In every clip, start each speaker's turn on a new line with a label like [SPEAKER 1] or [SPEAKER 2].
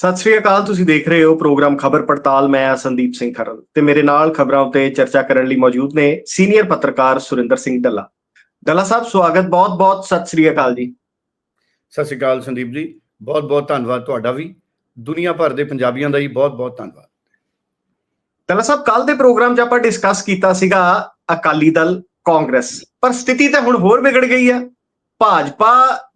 [SPEAKER 1] ਸਤਿ ਸ੍ਰੀ ਅਕਾਲ ਤੁਸੀਂ ਦੇਖ ਰਹੇ ਹੋ ਪ੍ਰੋਗਰਾਮ ਖਬਰ ਪੜਤਾਲ ਮੈਂ ਹਾਂ ਸੰਦੀਪ ਸਿੰਘ ਖਰਲ ਤੇ ਮੇਰੇ ਨਾਲ ਖਬਰਾਂ ਉਤੇ ਚਰਚਾ ਕਰਨ ਲਈ ਮੌਜੂਦ ਨੇ ਸੀਨੀਅਰ ਪੱਤਰਕਾਰ ਸੁਰਿੰਦਰ ਸਿੰਘ ਡੱਲਾ। ਡੱਲਾ ਸਾਹਿਬ ਸਵਾਗਤ ਬਹੁਤ-ਬਹੁਤ ਸਤਿ ਸ੍ਰੀ ਅਕਾਲ ਜੀ।
[SPEAKER 2] ਸਤਿ ਸ਼੍ਰੀ ਅਕਾਲ ਸੰਦੀਪ ਜੀ ਬਹੁਤ ਬਹੁਤ ਧੰਨਵਾਦ ਤੁਹਾਡਾ ਵੀ ਦੁਨੀਆ ਭਰ ਦੇ ਪੰਜਾਬੀਆਂ ਦਾ ਹੀ ਬਹੁਤ ਬਹੁਤ ਧੰਨਵਾਦ।
[SPEAKER 1] ਡੱਲਾ ਸਾਹਿਬ ਕੱਲ ਦੇ ਪ੍ਰੋਗਰਾਮ 'ਚ ਆਪਾਂ ਡਿਸਕਸ ਕੀਤਾ ਸੀਗਾ ਅਕਾਲੀ ਦਲ ਕਾਂਗਰਸ ਪਰ ਸਥਿਤੀ ਤਾਂ ਹੁਣ ਹੋਰ ਵਿਗੜ ਗਈ ਆ। ਭਾਜਪਾ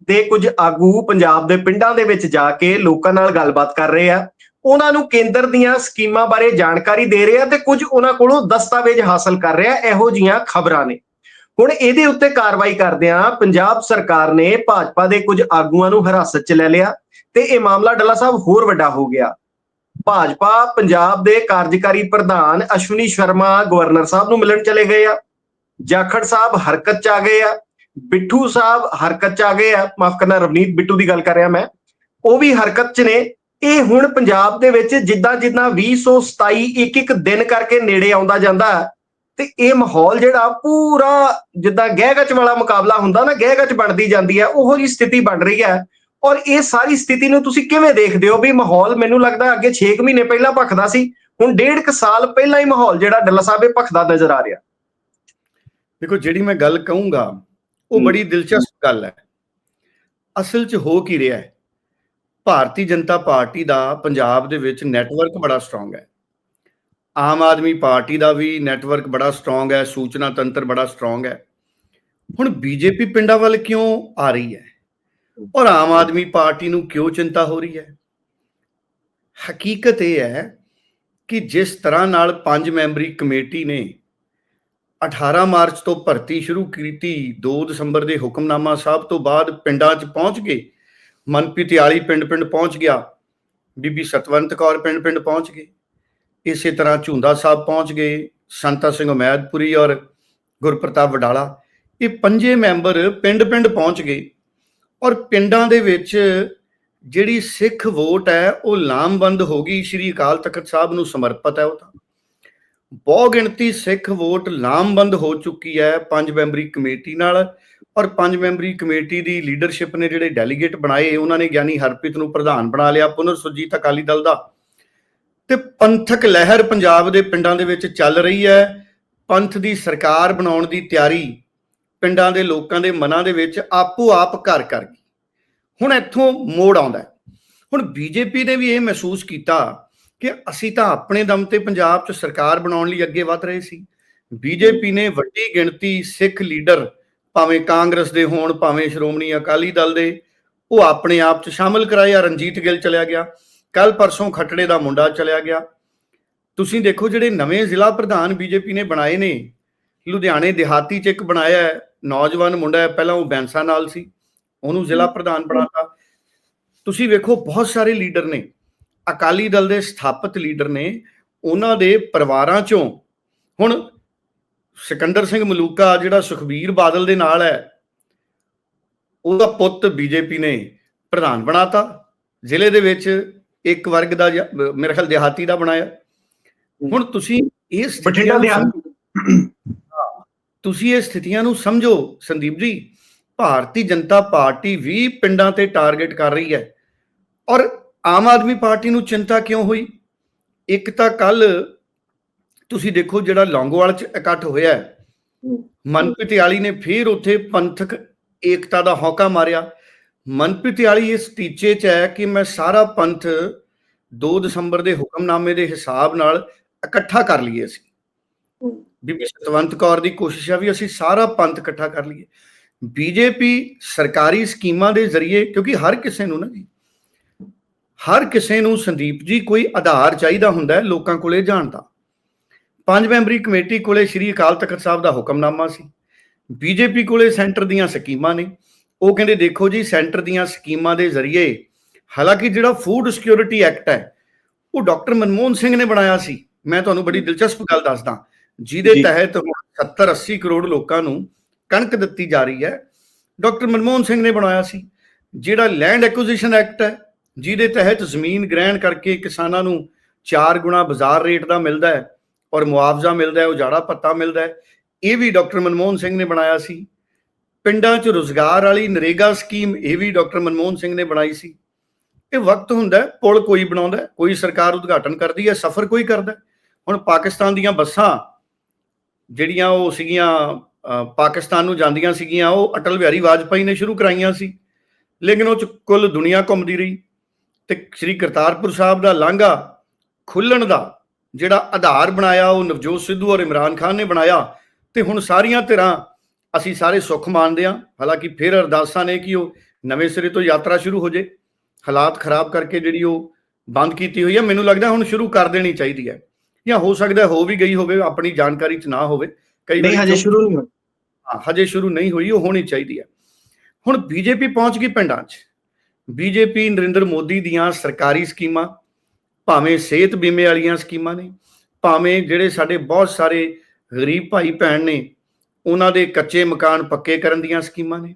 [SPEAKER 1] ਦੇ ਕੁਝ ਆਗੂ ਪੰਜਾਬ ਦੇ ਪਿੰਡਾਂ ਦੇ ਵਿੱਚ ਜਾ ਕੇ ਲੋਕਾਂ ਨਾਲ ਗੱਲਬਾਤ ਕਰ ਰਹੇ ਆ। ਉਹਨਾਂ ਨੂੰ ਕੇਂਦਰ ਦੀਆਂ ਸਕੀਮਾਂ ਬਾਰੇ ਜਾਣਕਾਰੀ ਦੇ ਰਹੇ ਆ ਤੇ ਕੁਝ ਉਹਨਾਂ ਕੋਲੋਂ ਦਸਤਾਵੇਜ਼ ਹਾਸਲ ਕਰ ਰਿਹਾ ਇਹੋ ਜੀਆਂ ਖਬਰਾਂ ਨੇ। ਹੁਣ ਇਹਦੇ ਉੱਤੇ ਕਾਰਵਾਈ ਕਰਦਿਆਂ ਪੰਜਾਬ ਸਰਕਾਰ ਨੇ ਭਾਜਪਾ ਦੇ ਕੁਝ ਆਗੂਆਂ ਨੂੰ ਹਿਰਾਸਤ 'ਚ ਲੈ ਲਿਆ ਤੇ ਇਹ ਮਾਮਲਾ ਡੱਲਾ ਸਾਹਿਬ ਹੋਰ ਵੱਡਾ ਹੋ ਗਿਆ। ਭਾਜਪਾ ਪੰਜਾਬ ਦੇ ਕਾਰਜਕਾਰੀ ਪ੍ਰਧਾਨ ਅਸ਼ਵਨੀ ਸ਼ਰਮਾ ਗਵਰਨਰ ਸਾਹਿਬ ਨੂੰ ਮਿਲਣ ਚਲੇ ਗਏ ਆ। ਜਾਖੜ ਸਾਹਿਬ ਹਰਕਤ 'ਚ ਆ ਗਏ ਆ। ਬਿੱਟੂ ਸਾਹਿਬ ਹਰਕਤ 'ਚ ਆ ਗਏ ਆ, ਮਾਫ ਕਰਨਾ ਰਵਨੀਤ ਬਿੱਟੂ ਦੀ ਗੱਲ ਕਰ ਰਿਹਾ ਮੈਂ। ਉਹ ਵੀ ਹਰਕਤ 'ਚ ਨੇ। ਇਹ ਹੁਣ ਪੰਜਾਬ ਦੇ ਵਿੱਚ ਜਿੱਦਾਂ ਜਿੱਦਾਂ 2027 ਇੱਕ ਇੱਕ ਦਿਨ ਕਰਕੇ ਨੇੜੇ ਆਉਂਦਾ ਜਾਂਦਾ ਤੇ ਇਹ ਮਾਹੌਲ ਜਿਹੜਾ ਪੂਰਾ ਜਿੱਦਾਂ ਗਹਿਗਚ ਵਾਲਾ ਮੁਕਾਬਲਾ ਹੁੰਦਾ ਨਾ ਗਹਿਗਚ ਬਣਦੀ ਜਾਂਦੀ ਹੈ, ਉਹੋ ਜੀ ਸਥਿਤੀ ਬਣ ਰਹੀ ਹੈ। ਔਰ ਇਹ ਸਾਰੀ ਸਥਿਤੀ ਨੂੰ ਤੁਸੀਂ ਕਿਵੇਂ ਦੇਖਦੇ ਹੋ ਵੀ ਮਾਹੌਲ ਮੈਨੂੰ ਲੱਗਦਾ ਅੱਗੇ 6 ਮਹੀਨੇ ਪਹਿਲਾਂ ਭਖਦਾ ਸੀ, ਹੁਣ ਡੇਢ ਕੁ ਸਾਲ ਪਹਿਲਾਂ ਹੀ ਮਾਹੌਲ ਜਿਹੜਾ ਡੱਲਾ ਸਾਹਿਬ ਇਹ ਭਖਦਾ ਨਜ਼ਰ ਆ ਰਿਹਾ।
[SPEAKER 2] ਦੇਖੋ, ਜਿਹੜੀ ਮੈਂ ਗੱਲ ਕਹੂੰਗਾ ਉਹ ਬੜੀ ਦਿਲਚਸਪ ਗੱਲ ਹੈ। ਅਸਲ 'ਚ ਹੋ ਕੀ ਰਿਹਾ ਹੈ? ਭਾਰਤੀ ਜਨਤਾ ਪਾਰਟੀ ਦਾ ਪੰਜਾਬ ਦੇ ਵਿੱਚ ਨੈਟਵਰਕ ਬੜਾ ਸਟਰੋਂਗ ਹੈ। ਆਮ ਆਦਮੀ ਪਾਰਟੀ ਦਾ ਵੀ ਨੈਟਵਰਕ ਬੜਾ ਸਟਰੋਂਗ ਹੈ ਸੂਚਨਾ ਤੰਤਰ ਬੜਾ ਸਟਰੋਂਗ ਹੈ। ਹੁਣ ਬੀਜੇਪੀ ਪਿੰਡਾਂ ਵੱਲ ਕਿਉਂ ਆ ਰਹੀ ਹੈ? ਔਰ ਆਮ ਆਦਮੀ ਪਾਰਟੀ ਨੂੰ ਕਿਉਂ ਚਿੰਤਾ ਹੋ ਰਹੀ ਹੈ? ਹਕੀਕਤ ਇਹ ਹੈ ਕਿ ਜਿਸ ਤਰ੍ਹਾਂ ਨਾਲ ਪੰਜ ਮੈਂਬਰੀ ਕਮੇਟੀ ਨੇ 18 ਮਾਰਚ ਤੋਂ ਭਰਤੀ ਸ਼ੁਰੂ ਕੀਤੀ। 2 ਦਸੰਬਰ ਦੇ ਹੁਕਮਨਾਮਾ ਸਾਹਿਬ ਤੋਂ ਬਾਅਦ ਪਿੰਡਾਂ 'ਚ ਪਹੁੰਚ ਗਏ ਮਨਪ੍ਰੀਤ ਆਲੀ ਪਿੰਡ-ਪਿੰਡ ਪਹੁੰਚ ਗਿਆ। ਬੀਬੀ ਸਤਵੰਤ ਕੌਰ ਪਿੰਡ-ਪਿੰਡ ਪਹੁੰਚ ਗਏ। ਇਸੇ ਤਰ੍ਹਾਂ ਝੁੰਦਾ ਸਾਹਿਬ ਪਹੁੰਚ ਗਏ, ਸੰਤਾ ਸਿੰਘ ਉਮੈਦਪੁਰੀ ਔਰ ਗੁਰਪ੍ਰਤਾਪ ਵਡਾਲਾ। ਇਹ ਪੰਜੇ ਮੈਂਬਰ ਪਿੰਡ-ਪਿੰਡ ਪਹੁੰਚ ਗਏ ਔਰ ਪਿੰਡਾਂ ਦੇ ਵਿੱਚ ਜਿਹੜੀ ਸਿੱਖ ਵੋਟ ਹੈ, ਉਹ ਲਾਮਬੰਦ ਹੋ ਗਈ। ਸ਼੍ਰੀ ਅਕਾਲ ਤਖਤ ਸਾਹਿਬ ਨੂੰ ਸਮਰਪਿਤ ਹੈ ਉਹ ਤਾਂ। ਬਹੁ ਗਿਣਤੀ ਸਿੱਖ ਵੋਟ ਲਾਮਬੰਦ ਹੋ ਚੁੱਕੀ ਹੈ ਪੰਜ ਮੈਂਬਰੀ ਕਮੇਟੀ ਨਾਲ। ਔਰ ਪੰਜ ਮੈਂਬਰੀ ਕਮੇਟੀ ਦੀ ਲੀਡਰਸ਼ਿਪ ਨੇ ਜਿਹੜੇ ਡੈਲੀਗੇਟ ਬਣਾਏ, ਉਹਨਾਂ ਨੇ ਗਿਆਨੀ ਹਰਪ੍ਰੀਤ ਨੂੰ ਪ੍ਰਧਾਨ ਬਣਾ ਲਿਆ ਪੁਨਰ ਸੁਰਜੀਤ ਅਕਾਲੀ ਦਲ ਦਾ। ਤੇ ਪੰਥਕ ਲਹਿਰ ਪੰਜਾਬ ਦੇ ਪਿੰਡਾਂ ਦੇ ਵਿੱਚ ਚੱਲ ਰਹੀ ਹੈ। ਪੰਥ ਦੀ ਸਰਕਾਰ ਬਣਾਉਣ ਦੀ ਤਿਆਰੀ ਪਿੰਡਾਂ ਦੇ ਲੋਕਾਂ ਦੇ ਮਨਾਂ ਦੇ ਵਿੱਚ ਆਪੋ ਆਪ ਘਰ ਕਰ ਗਈ। ਹੁਣ ਇੱਥੋਂ ਮੋੜ ਆਉਂਦਾ ਹੁਣ ਬੀਜੇਪੀ ਨੇ ਵੀ ਇਹ ਮਹਿਸੂਸ ਕੀਤਾ ਕਿ ਅਸੀਂ ਤਾਂ ਆਪਣੇ ਦਮ ਤੇ ਪੰਜਾਬ 'ਚ ਸਰਕਾਰ ਬਣਾਉਣ ਲਈ ਅੱਗੇ ਵਧ ਰਹੇ ਸੀ। ਬੀਜੇਪੀ ਨੇ ਵੱਡੀ ਗਿਣਤੀ ਸਿੱਖ ਲੀਡਰ, ਭਾਵੇਂ ਕਾਂਗਰਸ ਦੇ ਹੋਣ, ਭਾਵੇਂ ਸ਼੍ਰੋਮਣੀ ਅਕਾਲੀ ਦਲ ਦੇ, ਉਹ ਆਪਣੇ ਆਪ 'ਚ ਸ਼ਾਮਲ ਕਰਾਏ ਰਣਜੀਤ ਗਿੱਲ ਚਲਿਆ ਗਿਆ। ਕੱਲ ਪਰਸੋਂ ਖੱਟੜੇ ਦਾ ਮੁੰਡਾ ਚਲਿਆ ਗਿਆ। ਤੁਸੀਂ ਦੇਖੋ ਜਿਹੜੇ ਨਵੇਂ ਜ਼ਿਲ੍ਹਾ ਪ੍ਰਧਾਨ ਬੀਜੇਪੀ ਨੇ ਬਣਾਏ ਨੇ। ਲੁਧਿਆਣੇ, ਦਿਹਾਤੀ 'ਚ ਇੱਕ ਬਣਾਇਆ ਹੈ, ਨੌਜਵਾਨ ਮੁੰਡਾ ਹੈ। ਪਹਿਲਾਂ ਉਹ ਬੈਂਸਾ ਨਾਲ ਸੀ। ਉਹਨੂੰ ਜ਼ਿਲ੍ਹਾ ਪ੍ਰਧਾਨ ਬਣਾਤਾ। ਤੁਸੀਂ ਵੇਖੋ, ਬਹੁਤ ਸਾਰੇ ਲੀਡਰ ਨੇ। ਅਕਾਲੀ ਦਲ ਦੇ ਸਥਾਪਿਤ ਲੀਡਰ ਨੇ ਉਹਨਾਂ ਦੇ ਪਰਿਵਾਰਾਂ ਚੋਂ ਹੁਣ ਸਿਕੰਦਰ ਸਿੰਘ ਮਲੂਕਾ ਜਿਹੜਾ ਸੁਖਬੀਰ ਬਾਦਲ ਦੇ ਨਾਲ ਹੈ ਉਹਦਾ ਪੁੱਤ ਬੀਜੇਪੀ ਨੇ ਪ੍ਰਧਾਨ ਬਣਾਤਾ ਜ਼ਿਲ੍ਹੇ ਦੇ ਵਿੱਚ ਇੱਕ ਵਰਗ ਦਾ ਮੇਰੇ ਖਿਆਲ ਦਿਹਾਤੀ ਦਾ ਬਣਾਇਆ। ਹੁਣ ਤੁਸੀਂ ਇਸ
[SPEAKER 1] ਬਠਿੰਡਾ ਦਿਹਾਤੀ।
[SPEAKER 2] ਤੁਸੀਂ ਇਹ ਸਥਿਤੀਆਂ ਨੂੰ ਸਮਝੋ ਸੰਦੀਪ ਜੀ। ਭਾਰਤੀ ਜਨਤਾ ਪਾਰਟੀ ਵੀ ਪਿੰਡਾਂ ਤੇ ਟਾਰਗੇਟ ਕਰ ਰਹੀ ਹੈ। ਔਰ ਆਮ ਆਦਮੀ ਪਾਰਟੀ ਨੂੰ ਚਿੰਤਾ ਕਿਉਂ ਹੋਈ? ਇੱਕ ਤਾਂ ਕੱਲ ਤੁਸੀਂ ਦੇਖੋ ਜਿਹੜਾ ਲੌਂਗੋਵਾਲ ਚ ਇਕੱਠ ਹੋਇਆ ਮਨਪ੍ਰੀਤ ਵਾਲੀ ਨੇ ਫੇਰ ਉੱਥੇ ਪੰਥਕ ਏਕਤਾ ਦਾ ਹੌਕਾ ਮਾਰਿਆ। ਮਨਪ੍ਰੀਤ ਵਾਲੀ ਇਸ ਟੀਚੇ 'ਚ ਹੈ ਕਿ ਮੈਂ ਸਾਰਾ ਪੰਥ 2 ਦਸੰਬਰ ਦੇ ਹੁਕਮਨਾਮੇ ਦੇ ਹਿਸਾਬ ਨਾਲ ਇਕੱਠਾ ਕਰ ਲਈਏ ਸੀ ਬੀਬੀ ਸਤਵੰਤ ਕੌਰ ਦੀ ਕੋਸ਼ਿਸ਼ ਆ ਵੀ ਅਸੀਂ ਸਾਰਾ ਪੰਥ ਇਕੱਠਾ ਕਰ ਲਈਏ। ਬੀਜੇਪੀ ਸਰਕਾਰੀ ਸਕੀਮਾਂ ਦੇ ਜ਼ਰੀਏ ਕਿਉਂਕਿ ਹਰ ਕਿਸੇ ਨੂੰ ਨਾ ਜੀ ਹਰ ਕਿਸੇ ਨੂੰ ਸੰਦੀਪ ਜੀ ਕੋਈ ਆਧਾਰ ਚਾਹੀਦਾ ਹੁੰਦਾ ਹੈ ਲੋਕਾਂ ਕੋਲੇ ਜਾਣ ਦਾ। ਪੰਜ ਮੈਂਬਰੀ ਕਮੇਟੀ ਕੋਲੇ ਸ਼੍ਰੀ ਅਕਾਲ ਤਖਤ ਸਾਹਿਬ ਦਾ ਹੁਕਮਨਾਮਾ ਸੀ। ਬੀਜੇਪੀ ਕੋਲੇ ਸੈਂਟਰ ਦੀਆਂ ਸਕੀਮਾਂ ਨੇ। ਉਹ ਕਹਿੰਦੇ ਦੇਖੋ ਜੀ ਸੈਂਟਰ ਦੀਆਂ ਸਕੀਮਾਂ ਦੇ ਜ਼ਰੀਏ ਹਾਲਾਂਕਿ ਜਿਹੜਾ ਫੂਡ ਸਿਕਿਉਰਿਟੀ ਐਕਟ ਹੈ ਉਹ ਡਾਕਟਰ ਮਨਮੋਹਨ ਸਿੰਘ ਨੇ ਬਣਾਇਆ ਸੀ। ਮੈਂ ਤੁਹਾਨੂੰ ਬੜੀ ਦਿਲਚਸਪ ਗੱਲ ਦੱਸਦਾ। ਜਿਹਦੇ ਤਹਿਤ 70 80 ਕਰੋੜ ਲੋਕਾਂ ਨੂੰ ਕਣਕ ਦਿੱਤੀ ਜਾ ਰਹੀ ਹੈ। ਡਾਕਟਰ ਮਨਮੋਹਨ ਸਿੰਘ ਨੇ ਬਣਾਇਆ ਸੀ। ਜਿਹੜਾ ਲੈਂਡ ਐਕੁਜੀਸ਼ਨ ਐਕਟ ਹੈ ਜਿਹਦੇ ਤਹਿਤ ਜ਼ਮੀਨ ਗ੍ਰਹਿਣ ਕਰਕੇ ਕਿਸਾਨਾਂ ਨੂੰ 4 ਗੁਣਾ ਬਾਜ਼ਾਰ ਰੇਟ ਦਾ ਮਿਲਦਾ ਹੈ ਔਰ ਮੁਆਵਜ਼ਾ ਮਿਲਦਾ ਹੈ, ਉਜਾੜਾ ਪੱਤਾ ਮਿਲਦਾ ਹੈ। ਇਹ ਵੀ ਡਾਕਟਰ ਮਨਮੋਹਨ ਸਿੰਘ ਨੇ ਬਣਾਇਆ ਸੀ। ਪਿੰਡਾਂ 'ਚ ਰੋਜ਼ਗਾਰ ਵਾਲੀ ਨਰੇਗਾ ਸਕੀਮ ਇਹ ਵੀ ਡਾਕਟਰ ਮਨਮੋਹਨ ਸਿੰਘ ਨੇ ਬਣਾਈ ਸੀ। ਇਹ ਵਕਤ ਹੁੰਦਾ ਪੁਲ ਕੋਈ ਬਣਾਉਂਦਾ ਕੋਈ ਸਰਕਾਰ ਉਦਘਾਟਨ ਕਰਦੀ ਹੈ, ਸਫ਼ਰ ਕੋਈ ਕਰਦਾ ਹੁਣ ਪਾਕਿਸਤਾਨ ਦੀਆਂ ਬੱਸਾਂ ਜਿਹੜੀਆਂ ਉਹ ਸੀਗੀਆਂ ਪਾਕਿਸਤਾਨ ਨੂੰ ਜਾਂਦੀਆਂ ਸੀਗੀਆਂ, ਉਹ ਅਟਲ ਬਿਹਾਰੀ ਵਾਜਪਾਈ ਨੇ ਸ਼ੁਰੂ ਕਰਾਈਆਂ ਸੀ। ਲੇਕਿਨ ਉਹ ਚ ਕੁੱਲ ਦੁਨੀਆ ਘੁੰਮਦੀ ਰਹੀ। ਤੇ ਸ੍ਰੀ ਕਰਤਾਰਪੁਰ ਸਾਹਿਬ ਦਾ ਲਾਂਘਾ ਖੁੱਲਣ ਦਾ ਜਿਹੜਾ ਆਧਾਰ ਬਣਾਇਆ ਉਹ ਨਵਜੋਤ ਸਿੱਧੂ ਔਰ ਇਮਰਾਨ ਖਾਨ ਨੇ ਬਣਾਇਆ ਤੇ ਹੁਣ ਸਾਰੀਆਂ ਧਿਰਾਂ ਅਸੀਂ ਸਾਰੇ ਸੁੱਖ ਮੰਨਦੇ ਹਾਂ। ਹਾਲਾਂਕਿ ਫਿਰ ਅਰਦਾਸਾਂ ਨੇ ਕਿ ਉਹ ਨਵੇਂ ਸਿਰੇ ਤੋਂ ਯਾਤਰਾ ਸ਼ੁਰੂ ਹੋ ਜੇ। ਹਾਲਾਤ ਖਰਾਬ ਕਰਕੇ ਜਿਹੜੀ ਉਹ ਬੰਦ ਕੀਤੀ ਹੋਈ ਹੈ ਮੈਨੂੰ ਲੱਗਦਾ ਹੁਣ ਸ਼ੁਰੂ ਕਰ ਦੇਣੀ ਚਾਹੀਦੀ ਹੈ। ਜਾਂ ਹੋ ਸਕਦਾ ਹੋ ਵੀ ਗਈ ਹੋਵੇ ਆਪਣੀ ਜਾਣਕਾਰੀ 'ਚ ਨਾ ਹੋਵੇ। ਕਈ
[SPEAKER 1] ਨਹੀਂ
[SPEAKER 2] ਵਾਰੀ
[SPEAKER 1] ਹਜੇ ਸ਼ੁਰੂ ਨਹੀਂ ਹੋਈ।
[SPEAKER 2] ਹਾਂ, ਹਜੇ ਸ਼ੁਰੂ ਨਹੀਂ ਹੋਈ ਉਹ ਹੋਣੀ ਚਾਹੀਦੀ ਹੈ। ਹੁਣ ਬੀਜੇਪੀ ਪਹੁੰਚ ਗਈ ਪਿੰਡਾਂ 'ਚ। ਬੀਜੇਪੀ ਨਰਿੰਦਰ ਮੋਦੀ ਦੀਆਂ ਸਰਕਾਰੀ ਸਕੀਮਾਂ, ਭਾਵੇਂ ਸਿਹਤ ਬੀਮੇ ਵਾਲੀਆਂ ਸਕੀਮਾਂ ਨੇ, ਭਾਵੇਂ ਜਿਹੜੇ ਸਾਡੇ ਬਹੁਤ ਸਾਰੇ ਗਰੀਬ ਭਾਈ ਭੈਣ ਨੇ, ਉਹਨਾਂ ਦੇ ਕੱਚੇ ਮਕਾਨ ਪੱਕੇ ਕਰਨ ਦੀਆਂ ਸਕੀਮਾਂ ਨੇ,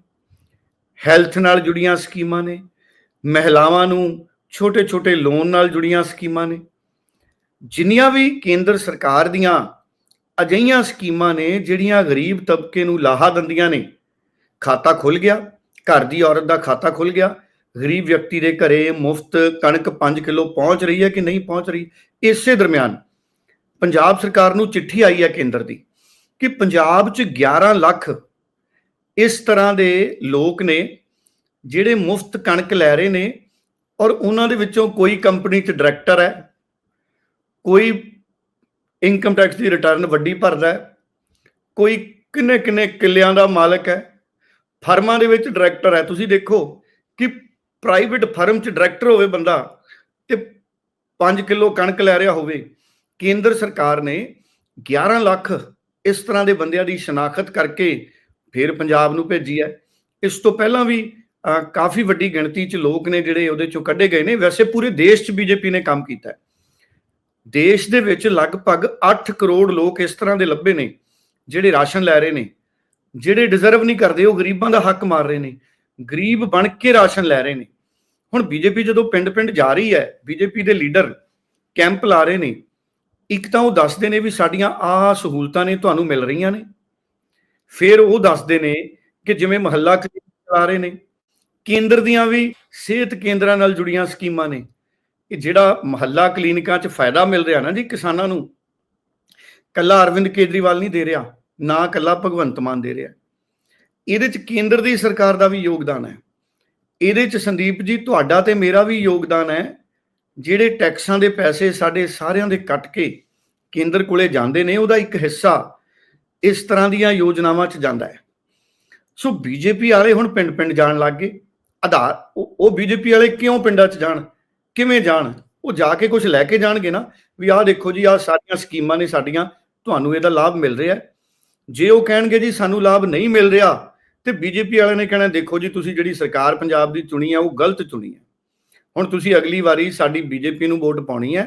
[SPEAKER 2] ਹੈਲਥ ਨਾਲ ਜੁੜੀਆਂ ਸਕੀਮਾਂ ਨੇ, ਮਹਿਲਾਵਾਂ ਨੂੰ ਛੋਟੇ-ਛੋਟੇ ਲੋਨ ਨਾਲ ਜੁੜੀਆਂ ਸਕੀਮਾਂ ਨੇ, ਜਿੰਨੀਆਂ ਵੀ ਕੇਂਦਰ ਸਰਕਾਰ ਦੀਆਂ ਅਜਿਹੀਆਂ ਸਕੀਮਾਂ ਨੇ, ਜਿਹੜੀਆਂ ਗਰੀਬ ਤਬਕੇ ਨੂੰ ਲਾਹਾ ਦਿੰਦੀਆਂ ਨੇ, ਖਾਤਾ ਖੁੱਲ ਗਿਆ, ਘਰ ਦੀ ਔਰਤ ਦਾ ਖਾਤਾ ਖੁੱਲ ਗਿਆ ਗਰੀਬ ਵਿਅਕਤੀ ਦੇ ਘਰੇ ਮੁਫਤ ਕਣਕ 5 ਕਿਲੋ ਪਹੁੰਚ ਰਹੀ ਹੈ ਕਿ ਨਹੀਂ ਪਹੁੰਚ ਰਹੀ? ਇਸੇ ਦਰਮਿਆਨ ਪੰਜਾਬ ਸਰਕਾਰ ਨੂੰ ਚਿੱਠੀ ਆਈ ਹੈ ਕੇਂਦਰ ਦੀ ਕਿ ਪੰਜਾਬ 'ਚ 11 ਲੱਖ ਇਸ ਤਰ੍ਹਾਂ ਦੇ ਲੋਕ ਨੇ ਜਿਹੜੇ ਮੁਫਤ ਕਣਕ ਲੈ ਰਹੇ ਨੇ ਔਰ ਉਹਨਾਂ ਦੇ ਵਿੱਚੋਂ ਕੋਈ ਕੰਪਨੀ 'ਚ ਡਾਇਰੈਕਟਰ ਹੈ, ਕੋਈ ਇਨਕਮ ਟੈਕਸ ਦੀ ਰਿਟਰਨ ਵੱਡੀ ਭਰਦਾ ਹੈ, ਕੋਈ ਕਿੰਨੇ ਕਿੰਨੇ ਕਿੱਲਿਆਂ ਦਾ ਮਾਲਕ ਹੈ, ਫਰਮਾਂ ਦੇ ਵਿੱਚ ਡਾਇਰੈਕਟਰ ਹੈ। ਤੁਸੀਂ ਦੇਖੋ ਕਿ ਪ੍ਰਾਈਵੇਟ ਫਰਮ 'ਚ ਡਾਇਰੈਕਟਰ ਹੋਵੇ ਬੰਦਾ ਤੇ 5 ਕਿਲੋ ਕਣਕ ਲੈ ਰਿਹਾ ਹੋਵੇ, ਕੇਂਦਰ ਸਰਕਾਰ ਨੇ 11 ਲੱਖ ਇਸ ਤਰ੍ਹਾਂ ਦੇ ਬੰਦਿਆਂ ਦੀ ਸ਼ਨਾਖਤ ਕਰਕੇ ਫਿਰ ਪੰਜਾਬ ਨੂੰ ਭੇਜੀ ਹੈ। ਇਸ ਤੋਂ ਪਹਿਲਾਂ ਵੀ ਕਾਫੀ ਵੱਡੀ ਗਿਣਤੀ 'ਚ ਲੋਕ ਨੇ ਜਿਹੜੇ ਉਹਦੇ ਚੋਂ ਕੱਢੇ ਗਏ ਨੇ। ਵੈਸੇ ਪੂਰੇ ਦੇਸ਼ 'ਚ ਬੀਜੇਪੀ ਨੇ ਕੰਮ ਕੀਤਾ ਹੈ। ਦੇਸ਼ ਦੇ ਵਿੱਚ ਲਗਭਗ 8 ਕਰੋੜ ਲੋਕ ਇਸ ਤਰ੍ਹਾਂ ਦੇ ਲੱਭੇ ਨੇ, ਜਿਹੜੇ ਰਾਸ਼ਨ ਲੈ ਰਹੇ ਨੇ, ਜਿਹੜੇ ਡਿਜ਼ਰਵ ਨਹੀਂ ਕਰਦੇ, ਉਹ ਗਰੀਬਾਂ ਦਾ ਹੱਕ ਮਾਰ ਰਹੇ ਨੇ। ਗਰੀਬ ਬਣ ਕੇ ਰਾਸ਼ਨ ਲੈ ਰਹੇ ਨੇ। ਹੁਣ ਬੀਜੇਪੀ ਜਦੋਂ ਪਿੰਡ-ਪਿੰਡ ਜਾ ਰਹੀ ਹੈ, ਬੀਜੇਪੀ ਦੇ ਲੀਡਰ ਕੈਂਪ ਲਾ ਰਹੇ ਨੇ, ਇੱਕ ਤਾਂ ਉਹ ਦੱਸਦੇ ਨੇ ਵੀ ਸਾਡੀਆਂ ਆਹ ਸਹੂਲਤਾਂ ਨੇ, ਤੁਹਾਨੂੰ ਮਿਲ ਰਹੀਆਂ ਨੇ। ਫਿਰ ਉਹ ਦੱਸਦੇ ਨੇ ਕਿ ਜਿਵੇਂ ਮਹੱਲਾ ਕਲੀਨਿਕ ਚਲਾ ਰਹੇ ਨੇ, ਕੇਂਦਰ ਦੀਆਂ ਵੀ ਸਿਹਤ ਕੇਂਦਰਾਂ ਨਾਲ ਜੁੜੀਆਂ ਸਕੀਮਾਂ ਨੇ। ਕਿ ਜਿਹੜਾ ਮਹੱਲਾ ਕਲੀਨਿਕਾਂ 'ਚ ਫਾਇਦਾ ਮਿਲ ਰਿਹਾ ਨਾ ਜੀ ਕਿਸਾਨਾਂ ਨੂੰ, ਕੱਲਾ ਅਰਵਿੰਦ ਕੇਜਰੀਵਾਲ ਨਹੀਂ ਦੇ ਰਿਹਾ, ਨਾ ਕੱਲਾ ਭਗਵੰਤ ਮਾਨ ਦੇ ਰਿਹਾ। ਇਹਦੇ 'ਚ ਕੇਂਦਰ ਦੀ ਸਰਕਾਰ ਦਾ ਵੀ ਯੋਗਦਾਨ ਹੈ। ਇਹਦੇ 'ਚ ਸੰਦੀਪ ਜੀ, ਤੁਹਾਡਾ ਤੇ ਮੇਰਾ ਵੀ ਯੋਗਦਾਨ ਹੈ। ਜਿਹੜੇ ਟੈਕਸਾਂ ਦੇ ਪੈਸੇ ਸਾਡੇ ਸਾਰਿਆਂ ਦੇ ਕੱਟ ਕੇ ਕੇਂਦਰ ਕੋਲੇ ਜਾਂਦੇ ਨੇ, ਉਹਦਾ ਇੱਕ ਹਿੱਸਾ ਇਸ ਤਰ੍ਹਾਂ ਦੀਆਂ ਯੋਜਨਾਵਾਂ 'ਚ ਜਾਂਦਾ ਹੈ। ਸੋ ਬੀਜੇਪੀ ਵਾਲੇ ਹੁਣ ਪਿੰਡ-ਪਿੰਡ ਜਾਣ ਲੱਗ ਗਏ। ਆਧਾਰ, ਉਹ ਉਹ ਬੀਜੇਪੀ ਵਾਲੇ ਕਿਉਂ ਪਿੰਡਾਂ 'ਚ ਜਾਣ? ਕਿਵੇਂ ਜਾਣ? ਉਹ ਜਾ ਕੇ ਕੁਝ ਲੈ ਕੇ ਜਾਣਗੇ ਨਾ। ਵੀ ਆਹ ਦੇਖੋ ਜੀ, ਆਹ ਸਾਰੀਆਂ ਸਕੀਮਾਂ ਨੇ ਸਾਡੀਆਂ, ਤੁਹਾਨੂੰ ਇਹਦਾ ਲਾਭ ਮਿਲ ਰਿਹਾ ਜੇ ਉਹ ਕਹਿਣਗੇ ਜੀ, ਸਾਨੂੰ ਲਾਭ ਨਹੀਂ ਮਿਲ ਰਿਹਾ ਤੇ ਬੀਜੇਪੀ ਵਾਲਿਆਂ ਨੇ ਕਹਿਣਾ, ਦੇਖੋ ਜੀ, ਤੁਸੀਂ ਜਿਹੜੀ ਸਰਕਾਰ ਪੰਜਾਬ ਦੀ ਚੁਣੀ ਹੈ ਉਹ ਗਲਤ ਚੁਣੀ ਹੈ ਹੁਣ ਤੁਸੀਂ ਅਗਲੀ ਵਾਰੀ ਸਾਡੀ ਬੀਜੇਪੀ ਨੂੰ ਵੋਟ ਪਾਉਣੀ ਹੈ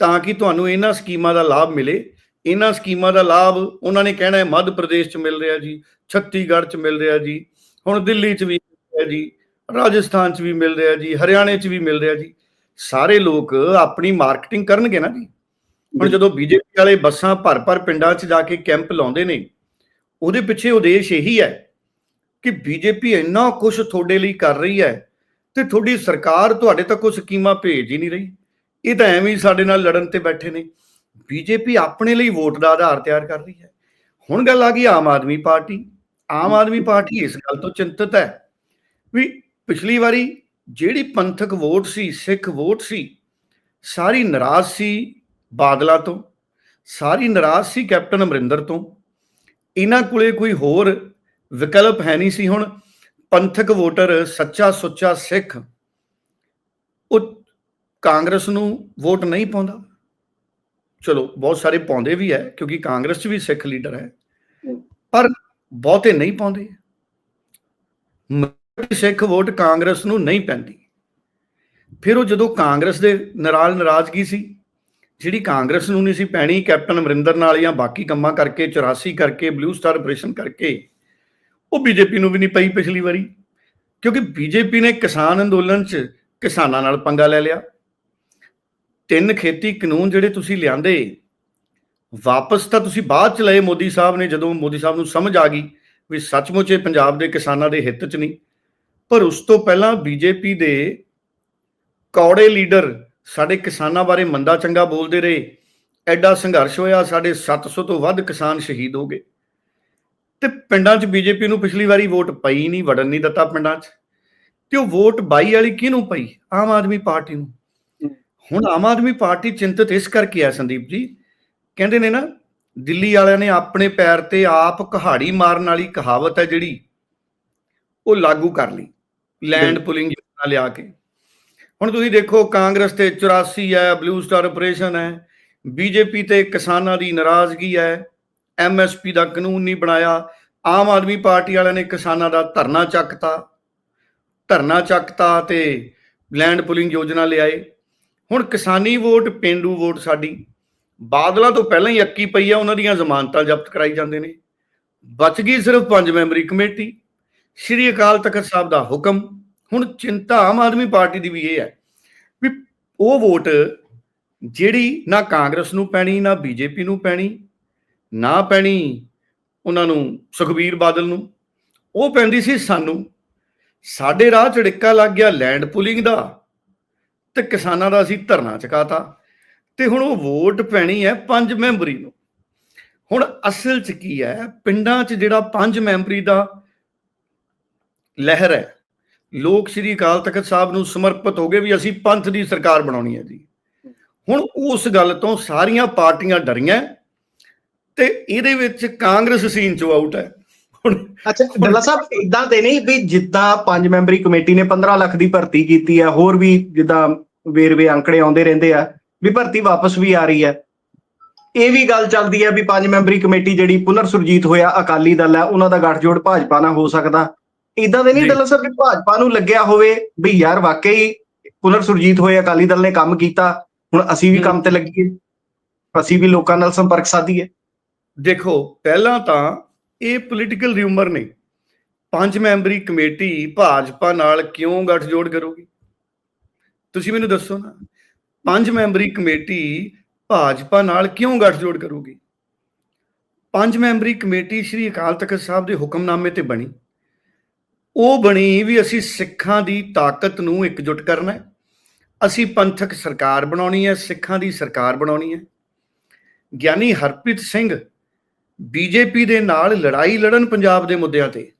[SPEAKER 2] ਤਾਂ ਕਿ ਤੁਹਾਨੂੰ ਇਹਨਾਂ ਸਕੀਮਾਂ ਦਾ ਲਾਭ ਮਿਲੇ। ਇਹਨਾਂ ਸਕੀਮਾਂ ਦਾ ਲਾਭ ਉਹਨਾਂ ਨੇ ਕਹਿਣਾ ਹੈ, ਮੱਧ ਪ੍ਰਦੇਸ਼ 'ਚ ਮਿਲ ਰਿਹਾ ਜੀ ਛੱਤੀਗੜ੍ਹ 'ਚ ਮਿਲ ਰਿਹਾ ਜੀ, ਹੁਣ ਦਿੱਲੀ 'ਚ ਵੀ ਮਿਲ ਰਿਹਾ ਜੀ, ਰਾਜਸਥਾਨ 'ਚ ਵੀ ਮਿਲ ਰਿਹਾ ਜੀ, ਹਰਿਆਣੇ 'ਚ ਵੀ ਮਿਲ ਰਿਹਾ ਜੀ। ਸਾਰੇ ਲੋਕ ਆਪਣੀ ਮਾਰਕੀਟਿੰਗ ਕਰਨਗੇ ਨਾ ਜੀ। ਹੁਣ ਜਦੋਂ ਬੀਜੇਪੀ ਵਾਲੇ ਬੱਸਾਂ ਭਰ ਭਰ ਪਿੰਡਾਂ 'ਚ ਜਾ ਕੇ ਕੈਂਪ ਲਾਉਂਦੇ ਨੇ, ਉਹਦੇ ਪਿੱਛੇ ਉਦੇਸ਼ ਇਹੀ ਹੈ ਕਿ ਬੀਜੇਪੀ ਇੰਨਾ ਕੁਝ ਤੁਹਾਡੇ ਲਈ ਕਰ ਰਹੀ ਹੈ ਤੇ ਤੁਹਾਡੀ ਸਰਕਾਰ ਤੁਹਾਡੇ ਤੱਕ ਉਹ ਸਕੀਮਾਂ ਭੇਜ ਹੀ ਨਹੀਂ ਰਹੀ। ਇਹ ਤਾਂ ਐਵੇਂ ਹੀ ਸਾਡੇ ਨਾਲ ਲੜਨ ਤੇ ਬੈਠੇ ਨੇ। ਬੀਜੇਪੀ ਆਪਣੇ ਲਈ ਵੋਟ ਦਾ ਆਧਾਰ ਤਿਆਰ ਕਰ ਰਹੀ ਹੈ। ਹੁਣ ਗੱਲ ਆ ਗਈ ਆਮ ਆਦਮੀ ਪਾਰਟੀ। ਆਮ ਆਦਮੀ ਪਾਰਟੀ ਇਸ ਗੱਲ ਤੋਂ ਚਿੰਤਤ ਹੈ ਵੀ ਪਿਛਲੀ ਵਾਰੀ ਜਿਹੜੀ ਪੰਥਕ ਵੋਟ ਸੀ, ਸਿੱਖ ਵੋਟ ਸੀ, ਸਾਰੀ ਨਾਰਾਜ਼ ਸੀ ਬਾਦਲਾਂ ਤੋਂ, ਸਾਰੀ ਨਾਰਾਜ਼ ਸੀ ਕੈਪਟਨ ਅਮਰਿੰਦਰ ਤੋਂ। ਇਹਨਾਂ ਕੋਲੇ ਕੋਈ ਹੋਰ ਵਿਕਲਪ ਹੈ ਨਹੀਂ ਸੀ ਹੁਣ। ਪੰਥਕ ਵੋਟਰ ਸੱਚਾ ਸੁੱਚਾ ਸਿੱਖ, ਉਹ ਕਾਂਗਰਸ ਨੂੰ ਵੋਟ ਨਹੀਂ ਪਾਉਂਦਾ। ਚਲੋ, ਬਹੁਤ ਸਾਰੇ ਪਾਉਂਦੇ ਵੀ ਹੈ, ਕਿਉਂਕਿ ਕਾਂਗਰਸ 'ਚ ਵੀ ਸਿੱਖ ਲੀਡਰ ਹੈ, ਪਰ ਬਹੁਤੇ ਨਹੀਂ ਪਾਉਂਦੇ। ਸਿੱਖ ਵੋਟ ਕਾਂਗਰਸ ਨੂੰ ਨਹੀਂ ਪੈਂਦੀ। ਫਿਰ ਉਹ ਜਦੋਂ ਕਾਂਗਰਸ ਦੇ ਨਾਲ ਨਾਰਾਜ਼ਗੀ ਸੀ, ਜਿਹੜੀ ਕਾਂਗਰਸ ਨੂੰ ਨਹੀਂ ਸੀ ਪੈਣੀ, ਕੈਪਟਨ ਅਮਰਿੰਦਰ ਨਾਲ ਜਾਂ ਬਾਕੀ ਕੰਮਾਂ ਕਰਕੇ 84 ਕਰਕੇ, ਬਲੂ ਸਟਾਰ ਆਪਰੇਸ਼ਨ ਕਰਕੇ ਉਹ ਬੀਜੇਪੀ ਨੂੰ ਵੀ ਨਹੀਂ ਪਈ ਪਿਛਲੀ ਵਾਰੀ, ਕਿਉਂਕਿ ਬੀਜੇਪੀ ਨੇ ਕਿਸਾਨ ਅੰਦੋਲਨ 'ਚ ਕਿਸਾਨਾਂ ਨਾਲ ਪੰਗਾ ਲੈ ਲਿਆ। ਤਿੰਨ ਖੇਤੀ ਕਾਨੂੰਨ ਜਿਹੜੇ ਤੁਸੀਂ ਲਿਆਂਦੇ, ਵਾਪਸ ਤਾਂ ਤੁਸੀਂ ਬਾਅਦ ਚ ਲਏ ਮੋਦੀ ਸਾਹਿਬ ਨੇ, ਜਦੋਂ ਮੋਦੀ ਸਾਹਿਬ ਨੂੰ ਸਮਝ ਆ ਗਈ ਵੀ ਸੱਚਮੁੱਚ ਇਹ ਪੰਜਾਬ ਦੇ ਕਿਸਾਨਾਂ ਦੇ ਹਿੱਤ 'ਚ ਨਹੀਂ। ਪਰ ਉਸ ਤੋਂ ਪਹਿਲਾਂ ਬੀਜੇਪੀ ਦੇ ਕੌੜੇ ਲੀਡਰ ਸਾਡੇ ਕਿਸਾਨਾਂ ਬਾਰੇ ਮੰਦਾ ਚੰਗਾ ਬੋਲਦੇ ਰਹੇ। ਐਡਾ ਸੰਘਰਸ਼ ਹੋਇਆ, ਸਾਡੇ 700 ਤੋਂ ਵੱਧ ਕਿਸਾਨ ਸ਼ਹੀਦ ਹੋ ਗਏ। ਤੇ ਪਿੰਡਾਂ 'ਚ ਬੀਜੇਪੀ ਨੂੰ ਪਿਛਲੀ ਵਾਰੀ ਵੋਟ ਪਈ ਨਹੀਂ ਵੜਨ ਨਹੀਂ ਦਿੱਤਾ ਪਿੰਡਾਂ 'ਚ। ਤੇ ਉਹ ਵੋਟ ਬਾਈ ਵਾਲੀ ਕਿਹਨੂੰ ਪਈ? ਆਮ ਆਦਮੀ ਪਾਰਟੀ ਨੂੰ। ਹੁਣ ਆਮ ਆਦਮੀ ਪਾਰਟੀ ਚਿੰਤਤ ਇਸ ਕਰਕੇ ਆ ਸੰਦੀਪ ਜੀ। ਕਹਿੰਦੇ ਨੇ ਨਾ ਦਿੱਲੀ ਵਾਲਿਆਂ ਨੇ ਆਪਣੇ ਪੈਰ ਤੇ ਆਪ ਕਹਾੜੀ ਮਾਰਨ ਵਾਲੀ ਕਹਾਵਤ ਹੈ ਜਿਹੜੀ ਉਹ ਲਾਗੂ ਕਰ ਲਈ। ਲੈਂਡ ਪੁਲਿੰਗ ਯੋਜਨਾ ਲਿਆ ਕੇ। ਹੁਣ ਤੁਸੀਂ ਦੇਖੋ ਕਾਂਗਰਸ ਤੇ 84 ਹੈ ਬਲੂ ਸਟਾਰ ਆਪਰੇਸ਼ਨ ਹੈ। ਬੀਜੇਪੀ ਤੇ ਕਿਸਾਨਾਂ ਦੀ ਨਾਰਾਜ਼ਗੀ ਹੈ। ਐਮਐਸਪੀ ਦਾ ਕਾਨੂੰਨ ਨਹੀਂ ਬਣਾਇਆ, ਆਮ ਆਦਮੀ ਪਾਰਟੀ ਵਾਲਿਆਂ ਨੇ ਕਿਸਾਨਾਂ ਦਾ ਧਰਨਾ ਚੱਕਤਾ। ਧਰਨਾ ਚੱਕਤਾ ਤੇ ਲੈਂਡ ਪੁਲਿੰਗ ਯੋਜਨਾ ਲਿਆਏ। ਹੁਣ ਕਿਸਾਨੀ ਵੋਟ, ਪਿੰਡੂ ਵੋਟ ਸਾਡੀ। ਬਾਦਲਾਂ ਤੋਂ ਪਹਿਲਾਂ ਹੀ ਅੱਕੀ ਪਈ ਆ, ਉਹਨਾਂ ਦੀਆਂ ਜ਼ਮਾਨਤਾਂ ਜ਼ਬਤ ਕਰਾਈ ਜਾਂਦੇ ਨੇ। ਬਚ ਗਈ ਸਿਰਫ ਪੰਜ ਮੈਂਬਰੀ ਕਮੇਟੀ। ਸ਼੍ਰੀ ਅਕਾਲ ਤਖਤ ਸਾਹਿਬ ਦਾ ਹੁਕਮ। ਹੁਣ ਚਿੰਤਾ ਆਮ ਆਦਮੀ ਪਾਰਟੀ ਦੀ ਵੀ ਇਹ ਹੈ ਵੀ ਉਹ ਵੋਟ ਜਿਹੜੀ ਨਾ ਕਾਂਗਰਸ ਨੂੰ ਪੈਣੀ, ਨਾ ਬੀਜੇਪੀ ਨੂੰ ਪੈਣੀ ਨਾ ਪੈਣੀ ਉਹਨਾਂ ਨੂੰ, ਸੁਖਬੀਰ ਬਾਦਲ ਨੂੰ। ਉਹ ਪੈਂਦੀ ਸੀ ਸਾਨੂੰ। ਸਾਡੇ ਰਾਹ ਚੜਿੱਕਾ ਲੱਗ ਗਿਆ ਲੈਂਡ ਪੁਲਿੰਗ ਦਾ। ਤੇ ਕਿਸਾਨਾਂ ਦਾ ਅਸੀਂ ਧਰਨਾ ਚੁਕਾਤਾ। ਤੇ ਹੁਣ ਉਹ ਵੋਟ ਪੈਣੀ ਹੈ ਪੰਜ ਮੈਂਬਰੀ ਨੂੰ। ਹੁਣ ਅਸਲ 'ਚ ਕੀ ਹੈ, ਪਿੰਡਾਂ 'ਚ ਜਿਹੜਾ ਪੰਜ ਮੈਂਬਰੀ ਦਾ ਲਹਿਰ ਹੈ। ਲੋਕ ਸ੍ਰੀ ਅਕਾਲ ਤਖਤ ਸਾਹਿਬ ਨੂੰ ਸਮਰਪਿਤ ਹੋ ਗਏ ਵੀ ਅਸੀਂ ਪੰਥ ਦੀ ਸਰਕਾਰ ਬਣਾਉਣੀ ਹੈ ਜੀ। ਹੁਣ ਉਸ ਗੱਲ ਤੋਂ ਸਾਰੀਆਂ ਪਾਰਟੀਆਂ ਡਰੀਆਂ। ਤੇ ਇਹਦੇ ਵਿੱਚ ਕਾਂਗਰਸ ਸੀਨ ਚੋਂ ਆਊਟ ਹੈ।
[SPEAKER 1] ਅੱਛਾ ਡੱਲਾ ਸਾਹਿਬ ਇਦਾਂ ਤੇ ਨਹੀਂ ਵੀ ਜਿੱਦਾਂ ਪੰਜ ਮੈਂਬਰੀ ਕਮੇਟੀ ਨੇ 15 ਲੱਖ ਦੀ ਭਰਤੀ ਕੀਤੀ ਹੈ ਹੋਰ ਵੀ ਜਿੱਦਾਂ ਵੇਰਵੇ ਅੰਕੜੇ ਆਉਂਦੇ ਰਹਿੰਦੇ ਆ ਵੀ ਭਰਤੀ ਵਾਪਸ ਵੀ ਆ ਰਹੀ ਹੈ। ਇਹ ਵੀ ਗੱਲ ਚੱਲਦੀ ਹੈ ਵੀ ਪੰਜ ਮੈਂਬਰੀ ਕਮੇਟੀ ਜਿਹੜੀ ਪੁਨਰ ਸੁਰਜੀਤ ਹੋਇਆ ਅਕਾਲੀ ਦਲ ਹੈ ਉਹਨਾਂ ਦਾ ਗੱਠਜੋੜ ਭਾਜਪਾ ਨਾਲ ਹੋ ਸਕਦਾ। ਇਦਾਂ ਦੇ ਨਹੀਂ। ਡੱਲਾ ਸਾਹਿਬ ਵੀ ਭਾਜਪਾ ਨੂੰ ਲੱਗਿਆ ਹੋਵੇ ਵੀ ਯਾਰ ਵਾਕਈ ਪੁਨਰ ਸੁਰਜੀਤ ਹੋਏ ਅਕਾਲੀ ਦਲ ਨੇ ਕੰਮ ਕੀਤਾ ਹੁਣ ਅਸੀਂ ਵੀ। ਕੰਮ ਤੇ ਲੱਗੀਏ। ਅਸੀਂ ਵੀ ਲੋਕਾਂ ਨਾਲ ਸੰਪਰਕ ਸਾਧੀਏ।
[SPEAKER 2] ਦੇਖੋ, ਪਹਿਲਾਂ ਤਾਂ ਇਹ ਪੋਲੀਟੀਕਲ ਰਿਊਮਰ ਨੇ ਪੰਜ ਮੈਂਬਰੀ ਕਮੇਟੀ ਭਾਜਪਾ ਨਾਲ ਕਿਉਂ ਗੱਠਜੋੜ ਕਰੋਗੀ? ਤੁਸੀਂ ਮੈਨੂੰ ਦੱਸੋ ਨਾ, ਪੰਜ ਮੈਂਬਰੀ ਕਮੇਟੀ ਭਾਜਪਾ ਨਾਲ ਕਿਉਂ ਗੱਠਜੋੜ ਕਰੋਗੀ? ਪੰਜ ਮੈਂਬਰੀ ਕਮੇਟੀ ਸ੍ਰੀ ਅਕਾਲ ਤਖਤ ਸਾਹਿਬ ਦੇ ਹੁਕਮਨਾਮੇ ਤੇ ਬਣੀ। ਉਹ ਬਣੀ ਵੀ ਅਸੀਂ ਸਿੱਖਾਂ ਦੀ ਤਾਕਤ ਨੂੰ ਇਕਜੁੱਟ ਕਰਨਾ ਹੈ। ਅਸੀਂ ਪੰਥਕ ਸਰਕਾਰ ਬਣਾਉਣੀ ਹੈ, ਸਿੱਖਾਂ ਦੀ ਸਰਕਾਰ ਬਣਾਉਣੀ ਹੈ। ਗਿਆਨੀ ਹਰਪ੍ਰੀਤ ਸਿੰਘ ਬੀਜੇਪੀ ਦੇ ਨਾਲ ਲੜਾਈ ਲੜਨ ਪੰਜਾਬ ਦੇ ਮੁੱਦਿਆਂ ਤੇ।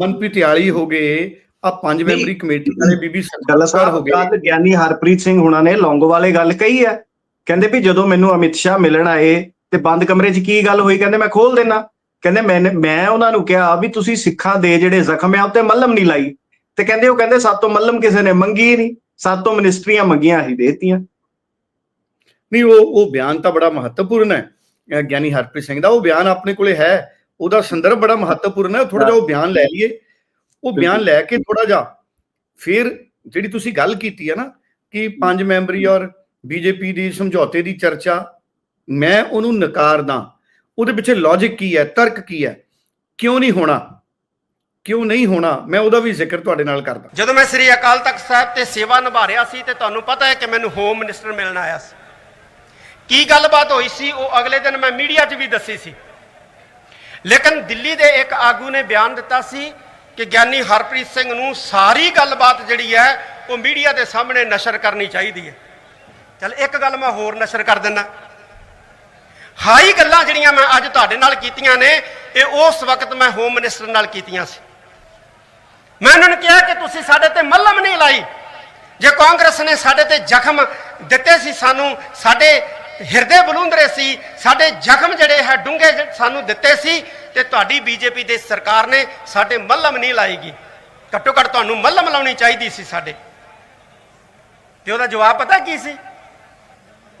[SPEAKER 2] ਮਨਪ੍ਰੀਤ ਆਲੀ ਹੋ ਗਏ ਆ ਪੰਜ। ਮੈਂਬਰੀ ਕਮੇਟੀ ਵਾਲੇ ਬੀਬੀ
[SPEAKER 1] ਗੱਲ
[SPEAKER 2] ਸਰਕਾਰ ਹੋ ਗਏ।
[SPEAKER 1] ਕੱਲ ਗਿਆਨੀ ਹਰਪ੍ਰੀਤ ਸਿੰਘ ਹੁਣਾਂ ਨੇ ਲੌਂਗੋਵਾਲੇ ਗੱਲ ਕਹੀ ਹੈ। ਕਹਿੰਦੇ ਵੀ ਜਦੋਂ ਮੈਨੂੰ ਅਮਿਤ ਸ਼ਾਹ ਮਿਲਣ ਆਏ ਤੇ ਬੰਦ ਕਮਰੇ 'ਚ ਕੀ ਗੱਲ ਹੋਈ ਕਹਿੰਦੇ ਮੈਂ ਖੋਲ ਦੇਣਾ ਕਹਿੰਦੇ ਮੈਂ ਮੈਂ ਉਹਨਾਂ ਨੂੰ ਕਿਹਾ ਵੀ ਤੁਸੀਂ ਸਿੱਖਾਂ ਦੇ ਜਿਹੜੇ ਜ਼ਖਮ ਆ ਉੱਤੇ ਮੱਲਮ ਨਹੀਂ ਲਾਈ। ਤੇ ਕਹਿੰਦੇ ਉਹ ਕਹਿੰਦੇ ਸਾਤੋਂ ਮੱਲਮ ਕਿਸੇ ਨੇ ਮੰਗੀ ਨਹੀਂ ਸਾਤੋਂ ਮਿਨਿਸਟਰੀਆਂ ਮੰਗੀਆਂ ਹੀ ਦੇਤੀਆਂ।
[SPEAKER 2] ਨਹੀਂ ਉਹ ਉਹ ਬਿਆਨ ਤਾਂ ਬੜਾ ਮਹੱਤਵਪੂਰਨ ਹੈ। ਗਿਆਨੀ ਹਰਪ੍ਰੀਤ ਸਿੰਘ ਦਾ ਉਹ ਬਿਆਨ ਆਪਣੇ ਕੋਲੇ ਹੈ। ਉਹਦਾ ਸੰਦਰਭ ਬੜਾ ਮਹੱਤਵਪੂਰਨ ਹੈ। ਥੋੜਾ ਜਿਹਾ ਉਹ ਬਿਆਨ ਲੈ ਲਈਏ। ਉਹ ਬਿਆਨ ਲੈ ਕੇ ਥੋੜਾ ਜਿਹਾ ਫਿਰ ਜਿਹੜੀ ਤੁਸੀਂ ਗੱਲ ਕੀਤੀ ਹੈ ਨਾ ਕਿ ਪੰਜ ਮੈਂਬਰੀ ਔਰ ਬੀਜੇਪੀ ਦੀ ਸਮਝੌਤੇ ਦੀ ਚਰਚਾ ਮੈਂ ਉਹਨੂੰ ਨਕਾਰਦਾ ਉਹਦੇ ਪਿੱਛੇ ਲੌਜੀਕ ਕੀ ਹੈ? ਤਰਕ ਕੀ ਹੈ? ਕਿਉਂ ਨਹੀਂ ਹੋਣਾ? ਕਿਉਂ ਨਹੀਂ ਹੋਣਾ? ਮੈਂ ਉਹਦਾ ਵੀ ਜ਼ਿਕਰ ਤੁਹਾਡੇ ਨਾਲ ਕਰਦਾ।
[SPEAKER 3] ਜਦੋਂ ਮੈਂ ਸ੍ਰੀ ਅਕਾਲ ਤਖਤ ਸਾਹਿਬ ਤੇ ਸੇਵਾ ਨਿਭਾ ਰਿਹਾ ਸੀ ਤੇ ਤੁਹਾਨੂੰ ਪਤਾ ਹੈ ਕਿ ਮੈਨੂੰ ਹੋਮ ਮਿਨਿਸਟਰ ਮਿਲਣ ਆਇਆ ਸੀ। ਕੀ ਗੱਲਬਾਤ ਹੋਈ ਸੀ? ਉਹ ਅਗਲੇ ਦਿਨ ਮੈਂ ਮੀਡੀਆ 'ਚ ਵੀ ਦੱਸੀ ਸੀ। ਲੇਕਿਨ ਦਿੱਲੀ ਦੇ ਇੱਕ ਆਗੂ ਨੇ ਬਿਆਨ ਦਿੱਤਾ ਸੀ ਕਿ ਗਿਆਨੀ ਹਰਪ੍ਰੀਤ ਸਿੰਘ ਨੂੰ ਸਾਰੀ ਗੱਲਬਾਤ ਜਿਹੜੀ ਹੈ, ਉਹ ਮੀਡੀਆ ਦੇ ਸਾਹਮਣੇ ਨਸ਼ਰ ਕਰਨੀ ਚਾਹੀਦੀ ਹੈ। ਚਲ ਇੱਕ ਗੱਲ ਮੈਂ ਹੋਰ ਨਸ਼ਰ ਕਰ ਦਿੰਦਾ। ਹਾਈ ਗੱਲਾਂ ਜਿਹੜੀਆਂ ਮੈਂ ਅੱਜ ਤੁਹਾਡੇ ਨਾਲ ਕੀਤੀਆਂ ਨੇ, ਇਹ ਉਸ ਵਕਤ ਮੈਂ ਹੋਮ ਮਿਨਿਸਟਰ ਨਾਲ ਕੀਤੀਆਂ ਸੀ। ਮੈਂ ਉਹਨਾਂ ਨੂੰ ਕਿਹਾ ਕਿ ਤੁਸੀਂ ਸਾਡੇ ਤੇ ਮੱਲਮ ਨਹੀਂ ਲਾਈ। ਜੇ ਕਾਂਗਰਸ ਨੇ ਸਾਡੇ ਤੇ ਜ਼ਖਮ ਦਿੱਤੇ ਸੀ ਸਾਨੂੰ, ਸਾਡੇ ਹਿਰਦੇ ਬਲੂੰਦਰੇ ਸੀ, ਸਾਡੇ ਜ਼ਖਮ ਜਿਹੜੇ ਹੈ ਡੂੰਘੇ ਸਾਨੂੰ ਦਿੱਤੇ ਸੀ ਤੇ ਤੁਹਾਡੀ ਬੀਜੇਪੀ ਦੇ ਸਰਕਾਰ ਨੇ ਸਾਡੇ ਮੱਲਮ ਨਹੀਂ ਲਾਏਗੀ। ਘੱਟੋ ਘੱਟ ਤੁਹਾਨੂੰ ਮੱਲਮ ਲਾਉਣੀ ਚਾਹੀਦੀ ਸੀ ਸਾਡੇ। ਤੇ ਉਹਦਾ ਜਵਾਬ ਪਤਾ ਕੀ ਸੀ?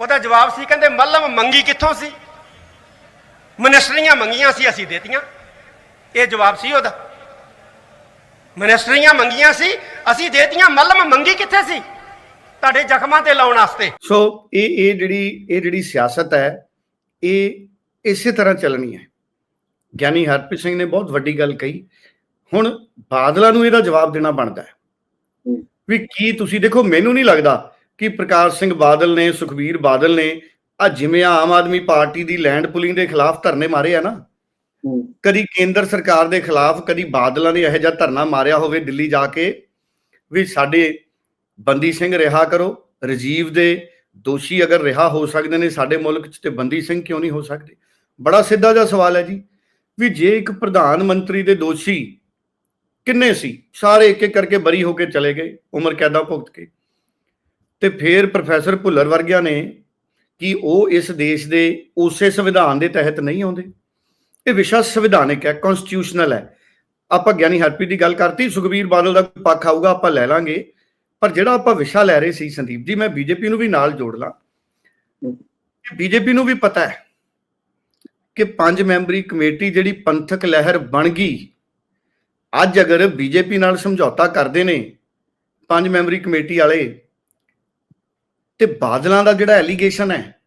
[SPEAKER 3] ਉਹਦਾ ਜਵਾਬ ਸੀ, ਕਹਿੰਦੇ ਮੱਲਮ ਮੰਗੀ ਕਿੱਥੋਂ ਸੀ? ਮਨਿਸਟਰੀਆਂ ਮੰਗੀਆਂ ਸੀ, ਅਸੀਂ ਦੇਤੀਆਂ। ਇਹ ਜਵਾਬ ਸੀ ਉਹਦਾ। ਮਨਿਸਟਰੀਆਂ ਮੰਗੀਆਂ ਸੀ, ਅਸੀਂ ਦੇਤੀਆਂ, ਮੱਲਮ ਮੰਗੀ ਕਿੱਥੇ ਸੀ? ਤੁਹਾਡੇ ਜ਼ਖਮਾਂ ਤੇ ਲਾਉਣ ਵਾਸਤੇ।
[SPEAKER 2] ਸੋ ਇਹ ਇਹ ਜਿਹੜੀ ਇਹ ਜਿਹੜੀ ਸਿਆਸਤ ਹੈ ਇਹ ਇਸੇ ਤਰ੍ਹਾਂ ਚੱਲਣੀ ਹੈ। ਗਿਆਨੀ ਹਰਪ੍ਰੀਤ ਸਿੰਘ ਨੇ ਬਹੁਤ ਵੱਡੀ ਗੱਲ ਕਹੀ। ਹੁਣ ਬਾਦਲਾਂ ਨੂੰ ਇਹਦਾ ਜਵਾਬ ਦੇਣਾ ਬਣਦਾ ਹੈ। ਵੀ ਕੀ ਤੁਸੀਂ ਦੇਖੋ ਮੈਨੂੰ ਨਹੀਂ ਲੱਗਦਾ ਕਿ ਪ੍ਰਕਾਸ਼ ਸਿੰਘ ਬਾਦਲ ਨੇ ਸੁਖਬੀਰ ਬਾਦਲ ਨੇ ਆ ਜਿਵੇਂ ਆਮ ਆਦਮੀ ਪਾਰਟੀ ਦੀ ਲੈਂਡ ਪੁਲਿੰਗ ਦੇ ਖਿਲਾਫ ਧਰਨੇ ਮਾਰੇ ਆ ਨਾ। ਕਦੀ ਕੇਂਦਰ ਸਰਕਾਰ ਦੇ ਖਿਲਾਫ ਕਦੀ ਬਾਦਲਾਂ ਨੇ ਇਹੋ ਜਿਹਾ ਧਰਨਾ ਮਾਰਿਆ ਹੋਵੇ ਦਿੱਲੀ ਜਾ ਕੇ ਵੀ ਸਾਡੇ ਬੰਦੀ ਸਿੰਘ ਰਿਹਾ ਕਰੋ। ਰਜੀਵ ਦੇ ਦੋਸ਼ੀ ਅਗਰ ਰਿਹਾ ਹੋ ਸਕਦੇ ਨੇ ਸਾਡੇ ਮੁਲਕ 'ਚ ਤੇ ਬੰਦੀ ਸਿੰਘ ਕਿਉਂ ਨਹੀਂ ਹੋ ਸਕਦੇ? ਬੜਾ ਸਿੱਧਾ ਜਿਹਾ ਸਵਾਲ ਹੈ ਜੀ ਵੀ ਜੇ ਇੱਕ ਪ੍ਰਧਾਨ ਮੰਤਰੀ ਦੇ ਦੋਸ਼ੀ ਕਿੰਨੇ ਸੀ? ਸਾਰੇ ਇੱਕ ਇੱਕ ਕਰਕੇ ਬਰੀ ਹੋ ਕੇ ਚਲੇ ਗਏ, ਉਮਰ ਕੈਦਾਂ ਭੁਗਤ ਕੇ। ਤੇ ਫਿਰ ਪ੍ਰੋਫੈਸਰ ਭੁੱਲਰ ਵਰਗਿਆਂ ਨੇ ਕਿ ਉਹ ਇਸ ਦੇਸ਼ ਦੇ ਉਸੇ ਸੰਵਿਧਾਨ ਦੇ ਤਹਿਤ ਨਹੀਂ ਆਉਂਦੇ। ਇਹ ਵਿਸ਼ਾ ਸੰਵਿਧਾਨਿਕ ਹੈ ਕਨਸਟੀਟਿਊਸ਼ਨਲ ਹੈ। ਆਪਾਂ ਗਿਆਨੀ ਹਰਪ੍ਰੀਤ ਦੀ ਗੱਲ ਕਰਤੀ, ਸੁਖਬੀਰ ਬਾਦਲ ਦਾ ਕੋਈ ਪੱਖ ਆਊਗਾ, ਆਪਾਂ ਲੈ ਲਾਂਗੇ। ਪਰ ਜਿਹੜਾ ਆਪਾਂ ਵਿਸ਼ਾ ਲੈ ਰਹੇ ਸੀ ਸੰਦੀਪ ਜੀ ਮੈਂ ਬੀਜੇਪੀ ਨੂੰ ਵੀ ਨਾਲ ਜੋੜ ਲਾਂ। ਬੀਜੇਪੀ ਨੂੰ ਵੀ ਪਤਾ ਹੈ ਕਿ ਪੰਜ ਮੈਂਬਰੀ ਕਮੇਟੀ ਜਿਹੜੀ ਪੰਥਕ ਲਹਿਰ ਬਣ ਗਈ ਅੱਜ ਅਗਰ ਬੀਜੇਪੀ ਨਾਲ ਸਮਝੌਤਾ ਕਰਦੇ ਨੇ ਪੰਜ ਮੈਂਬਰੀ ਕਮੇਟੀ ਵਾਲੇ ਤੇ ਬਾਦਲਾਂ ਦਾ ਜਿਹੜਾ ਐਲੀਗੇਸ਼ਨ ਹੈ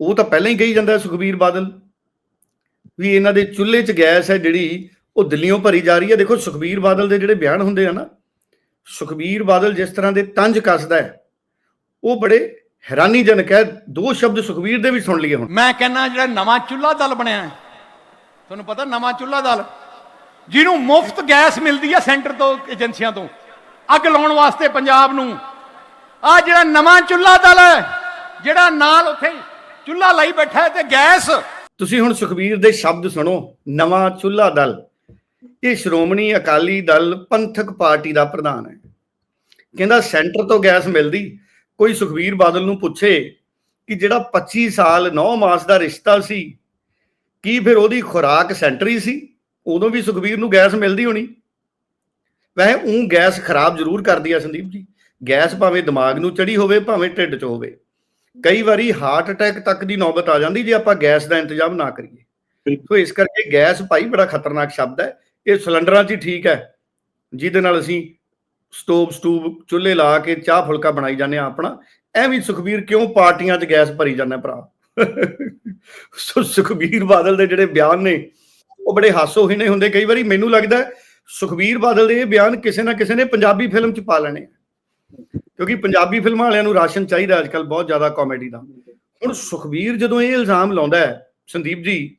[SPEAKER 2] ਉਹ ਤਾਂ ਪਹਿਲਾਂ ਹੀ ਕਹੀ ਜਾਂਦਾ ਸੁਖਬੀਰ ਬਾਦਲ ਵੀ ਇਹਨਾਂ ਦੇ ਚੁੱਲ੍ਹੇ 'ਚ ਗੈਸ ਹੈ ਜਿਹੜੀ ਉਹ ਦਿੱਲੀੋਂ ਭਰੀ ਜਾ ਰਹੀ ਹੈ। ਦੇਖੋ ਸੁਖਬੀਰ ਬਾਦਲ ਦੇ ਜਿਹੜੇ ਬਿਆਨ ਹੁੰਦੇ ਆ ਨਾ ਸੁਖਬੀਰ ਬਾਦਲ ਜਿਸ ਤਰ੍ਹਾਂ ਦੇ ਤੰਜ ਕੱਸਦਾ ਹੈ ਉਹ ਬੜੇ ਹੈਰਾਨੀਜਨਕ ਹੈ। ਦੋ ਸ਼ਬਦ ਸੁਖਬੀਰ ਦੇ ਵੀ ਸੁਣ ਲਈਏ ਹੁਣ।
[SPEAKER 4] ਮੈਂ ਕਹਿੰਨਾ ਜਿਹੜਾ ਨਵਾਂ ਚੁੱਲ੍ਹਾ ਦਲ ਬਣਿਆ ਹੈ ਤੁਹਾਨੂੰ ਪਤਾ ਨਵਾਂ ਚੁੱਲ੍ਹਾ ਦਲ ਜਿਹਨੂੰ ਮੁਫਤ ਗੈਸ ਮਿਲਦੀ ਹੈ ਸੈਂਟਰ ਤੋਂ ਏਜੰਸੀਆਂ ਤੋਂ ਅੱਗ ਲਾਉਣ ਵਾਸਤੇ ਪੰਜਾਬ ਨੂੰ। ਆ ਜਿਹੜਾ ਨਵਾਂ ਚੁੱਲ੍ਹਾ ਦਲ ਹੈ ਜਿਹੜਾ ਨਾਲ ਉੱਥੇ ਚੁੱਲ੍ਹਾ ਲਾਈ ਬੈਠਾ ਹੈ ਤੇ ਗੈਸ।
[SPEAKER 2] ਤੁਸੀਂ ਹੁਣ ਸੁਖਬੀਰ ਦੇ ਸ਼ਬਦ ਸੁਣੋ ਨਵਾਂ ਚੁੱਲ੍ਹਾ ਦਲ। ਇਹ ਸ਼੍ਰੋਮਣੀ ਅਕਾਲੀ ਦਲ ਪੰਥਕ ਪਾਰਟੀ ਦਾ ਪ੍ਰਧਾਨ ਹੈ। ਕਹਿੰਦਾ ਸੈਂਟਰ ਤੋਂ ਗੈਸ ਮਿਲਦੀ। ਕੋਈ ਸੁਖਬੀਰ ਬਾਦਲ ਨੂੰ ਪੁੱਛੇ ਕਿ ਜਿਹੜਾ 25 ਸਾਲ 9 ਮਾਸ ਦਾ ਰਿਸ਼ਤਾ ਸੀ ਕੀ ਫਿਰ ਉਹਦੀ ਖੁਰਾਕ ਸੈਂਟਰੀ ਸੀ? ਉਦੋਂ ਵੀ ਸੁਖਬੀਰ ਨੂੰ ਗੈਸ ਮਿਲਦੀ ਹੋਣੀ। ਵੈਸੇ ਉਹ ਗੈਸ ਖਰਾਬ ਜ਼ਰੂਰ ਕਰਦੀ ਆ ਸੰਦੀਪ ਜੀ। ਗੈਸ ਭਾਵੇਂ ਦਿਮਾਗ ਨੂੰ ਚੜੀ ਹੋਵੇ ਭਾਵੇਂ ਢਿੱਡ 'ਚ ਹੋਵੇ। ਕਈ ਵਾਰੀ ਹਾਰਟ ਅਟੈਕ ਤੱਕ ਦੀ ਨੌਬਤ ਆ ਜਾਂਦੀ ਜੇ ਆਪਾਂ ਗੈਸ ਦਾ ਇੰਤਜ਼ਾਮ ਨਾ ਕਰੀਏ। ਸੋ ਇਸ ਕਰਕੇ ਗੈਸ ਭਾਈ ਬੜਾ ਖਤਰਨਾਕ ਸ਼ਬਦ ਹੈ। ਇਹ ਸਿਲੰਡਰਾਂ 'ਚ ਹੀ ਠੀਕ ਹੈ, ਜਿਹਦੇ ਨਾਲ ਅਸੀਂ ਸਟੋਵ, ਸਟੂਵ, ਚੁੱਲ੍ਹੇ ਲਾ ਕੇ ਚਾਹ, ਫੁਲਕਾ ਬਣਾਈ ਜਾਂਦੇ ਆ ਆਪਣਾ। ਐਵੇਂ ਸੁਖਬੀਰ ਕਿਉਂ ਪਾਰਟੀਆਂ 'ਚ ਗੈਸ ਭਰੀ ਜਾਂਦਾ ਭਰਾ? ਸੋ ਸੁਖਬੀਰ ਬਾਦਲ ਦੇ ਜਿਹੜੇ ਬਿਆਨ ਨੇ, ਉਹ ਬੜੇ ਹਾਸੋਹੀਣੇ ਹੁੰਦੇ। ਕਈ ਵਾਰੀ ਮੈਨੂੰ ਲੱਗਦਾ ਸੁਖਬੀਰ ਬਾਦਲ ਦੇ ਇਹ ਬਿਆਨ ਕਿਸੇ ਨਾ ਕਿਸੇ ਨੇ ਪੰਜਾਬੀ ਫਿਲਮ 'ਚ ਪਾ ਲੈਣੇ ਆ। ਕਿਉਂਕਿ ਪੰਜਾਬੀ ਫਿਲਮਾਂ ਵਾਲਿਆਂ ਨੂੰ ਰਾਸ਼ਨ ਚਾਹੀਦਾ ਅੱਜ ਕੱਲ ਬਹੁਤ ਜ਼ਿਆਦਾ ਕਾਮੇਡੀ ਦਾ। ਹੁਣ ਸੁਖਬੀਰ ਜਦੋਂ ਇਹ ਇਲਜ਼ਾਮ ਲਾਉਂਦਾ ਹੈ, ਸੰਦੀਪ ਜੀ,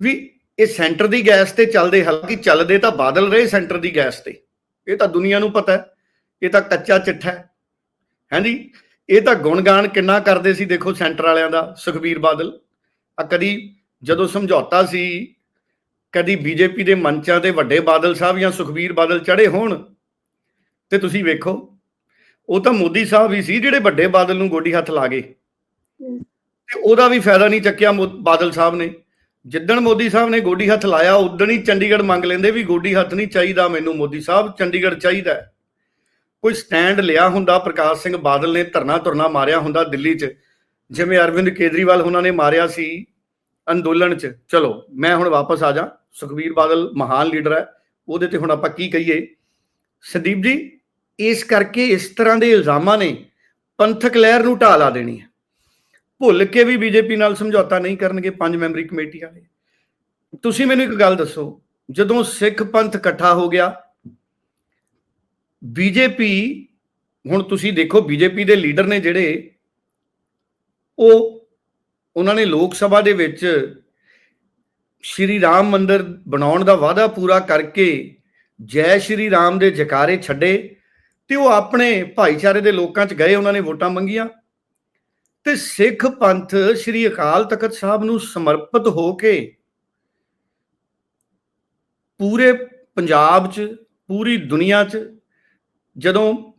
[SPEAKER 2] ਵੀ ਇਹ ਸੈਂਟਰ ਦੀ ਗੈਸ ਤੇ ਚੱਲਦੇ ਹਾਲਾਂਕਿ ਚੱਲਦੇ ਤਾਂ ਬਾਦਲ ਰਹੇ ਸੈਂਟਰ ਦੀ ਗੈਸ ਤੇ। ਇਹ ਤਾਂ ਦੁਨੀਆ ਨੂੰ ਪਤਾ ਹੈ। ਇਹ ਤਾਂ ਕੱਚਾ ਚਿੱਠਾ ਹੈ। ਹਾਂਜੀ ਇਹ ਤਾਂ ਗੁਣਗਾਨ ਕਿੰਨਾ ਕਰਦੇ ਸੀ ਦੇਖੋ ਸੈਂਟਰ ਵਾਲਿਆਂ ਦਾ ਸੁਖਬੀਰ ਬਾਦਲ। ਆ ਕਦੀ ਜਦੋਂ ਸਮਝੌਤਾ ਸੀ ਕਦੀ ਬੀਜੇਪੀ ਦੇ ਮੰਚਾਂ ਤੇ ਵੱਡੇ ਬਾਦਲ ਸਾਹਿਬ ਜਾਂ ਸੁਖਬੀਰ ਬਾਦਲ ਚੜੇ ਹੋਣ ਤੇ ਤੁਸੀਂ ਵੇਖੋ ਉਹ ਤਾਂ ਮੋਦੀ ਸਾਹਿਬ ਹੀ ਸੀ ਜਿਹੜੇ ਵੱਡੇ ਬਾਦਲ ਨੂੰ ਗੋਡੀ ਹੱਥ ਲਾ ਗਏ। ਤੇ ਉਹਦਾ ਵੀ ਫਾਇਦਾ ਨਹੀਂ ਚੱਕਿਆ ਬਾਦਲ ਸਾਹਿਬ ਨੇ। ਜਿੱਦਣ ਮੋਦੀ ਸਾਹਿਬ ਨੇ ਗੋਡੀ ਹੱਥ ਲਾਇਆ ਉਦਣ ਹੀ ਚੰਡੀਗੜ੍ਹ ਮੰਗ ਲੈਂਦੇ ਵੀ ਗੋਡੀ ਹੱਥ ਨਹੀਂ ਚਾਹੀਦਾ ਮੈਨੂੰ, ਮੋਦੀ ਸਾਹਿਬ ਚੰਡੀਗੜ੍ਹ ਚਾਹੀਦਾ ਕੋਈ ਸਟੈਂਡ ਲਿਆ ਹੁੰਦਾ, ਪ੍ਰਕਾਸ਼ ਸਿੰਘ ਬਾਦਲ ਨੇ ਧਰਨਾ ਧਰਨਾ ਮਾਰਿਆ ਹੁੰਦਾ ਦਿੱਲੀ 'ਚ, ਜਿਵੇਂ ਅਰਵਿੰਦ ਕੇਜਰੀਵਾਲ ਉਹਨਾਂ ਨੇ ਮਾਰਿਆ ਸੀ ਅੰਦੋਲਨ 'ਚ। ਚਲੋ, ਮੈਂ ਹੁਣ ਵਾਪਸ ਆ ਜਾ। ਸੁਖਬੀਰ ਬਾਦਲ ਮਹਾਨ ਲੀਡਰ ਹੈ, ਉਹਦੇ ਤੇ ਹੁਣ ਆਪਾਂ ਕੀ ਕਹੀਏ? ਸੰਦੀਪ ਜੀ, ਇਸ ਕਰਕੇ ਇਸ ਤਰ੍ਹਾਂ ਦੇ ਇਲਜ਼ਾਮਾਂ ਨੇ ਪੰਥਕ ਲਹਿਰ ਨੂੰ ਢਾਲਾ ਦੇਣੀ ਹੈ। ਭੁੱਲ ਕੇ ਵੀ ਬੀਜੇਪੀ ਨਾਲ ਸਮਝੌਤਾ ਨਹੀਂ ਕਰਨਗੇ ਪੰਜ ਮੈਂਬਰੀ ਕਮੇਟੀ ਵਾਲੇ। ਤੁਸੀਂ ਮੈਨੂੰ ਇੱਕ ਗੱਲ ਦੱਸੋ, ਜਦੋਂ ਸਿੱਖ ਪੰਥ ਇਕੱਠਾ ਹੋ ਗਿਆ, ਬੀਜੇਪੀ, ਹੁਣ ਤੁਸੀਂ ਦੇਖੋ ਬੀਜੇਪੀ ਦੇ ਲੀਡਰ ਨੇ ਜਿਹੜੇ, ਉਹ ਉਹਨਾਂ ਨੇ ਲੋਕ ਸਭਾ ਦੇ ਵਿੱਚ ਸ਼੍ਰੀ ਰਾਮ ਮੰਦਿਰ ਬਣਾਉਣ ਦਾ ਵਾਅਦਾ ਪੂਰਾ ਕਰਕੇ ਜੈ ਸ਼੍ਰੀ ਰਾਮ ਦੇ ਜਕਾਰੇ ਛੱਡੇ ਤੇ ਉਹ ਆਪਣੇ ਭਾਈਚਾਰੇ ਦੇ ਲੋਕਾਂ 'ਚ ਗਏ, ਉਹਨਾਂ ਨੇ ਵੋਟਾਂ ਮੰਗੀਆਂ। ਤੇ ਸਿੱਖ ਪੰਥ ਸ਼੍ਰੀ ਅਕਾਲ ਤਖਤ ਸਾਹਿਬ ਨੂੰ ਸਮਰਪਿਤ ਹੋ ਕੇ ਪੂਰੇ ਪੰਜਾਬ 'ਚ, ਪੂਰੀ ਦੁਨੀਆ 'ਚ ਜਦੋਂ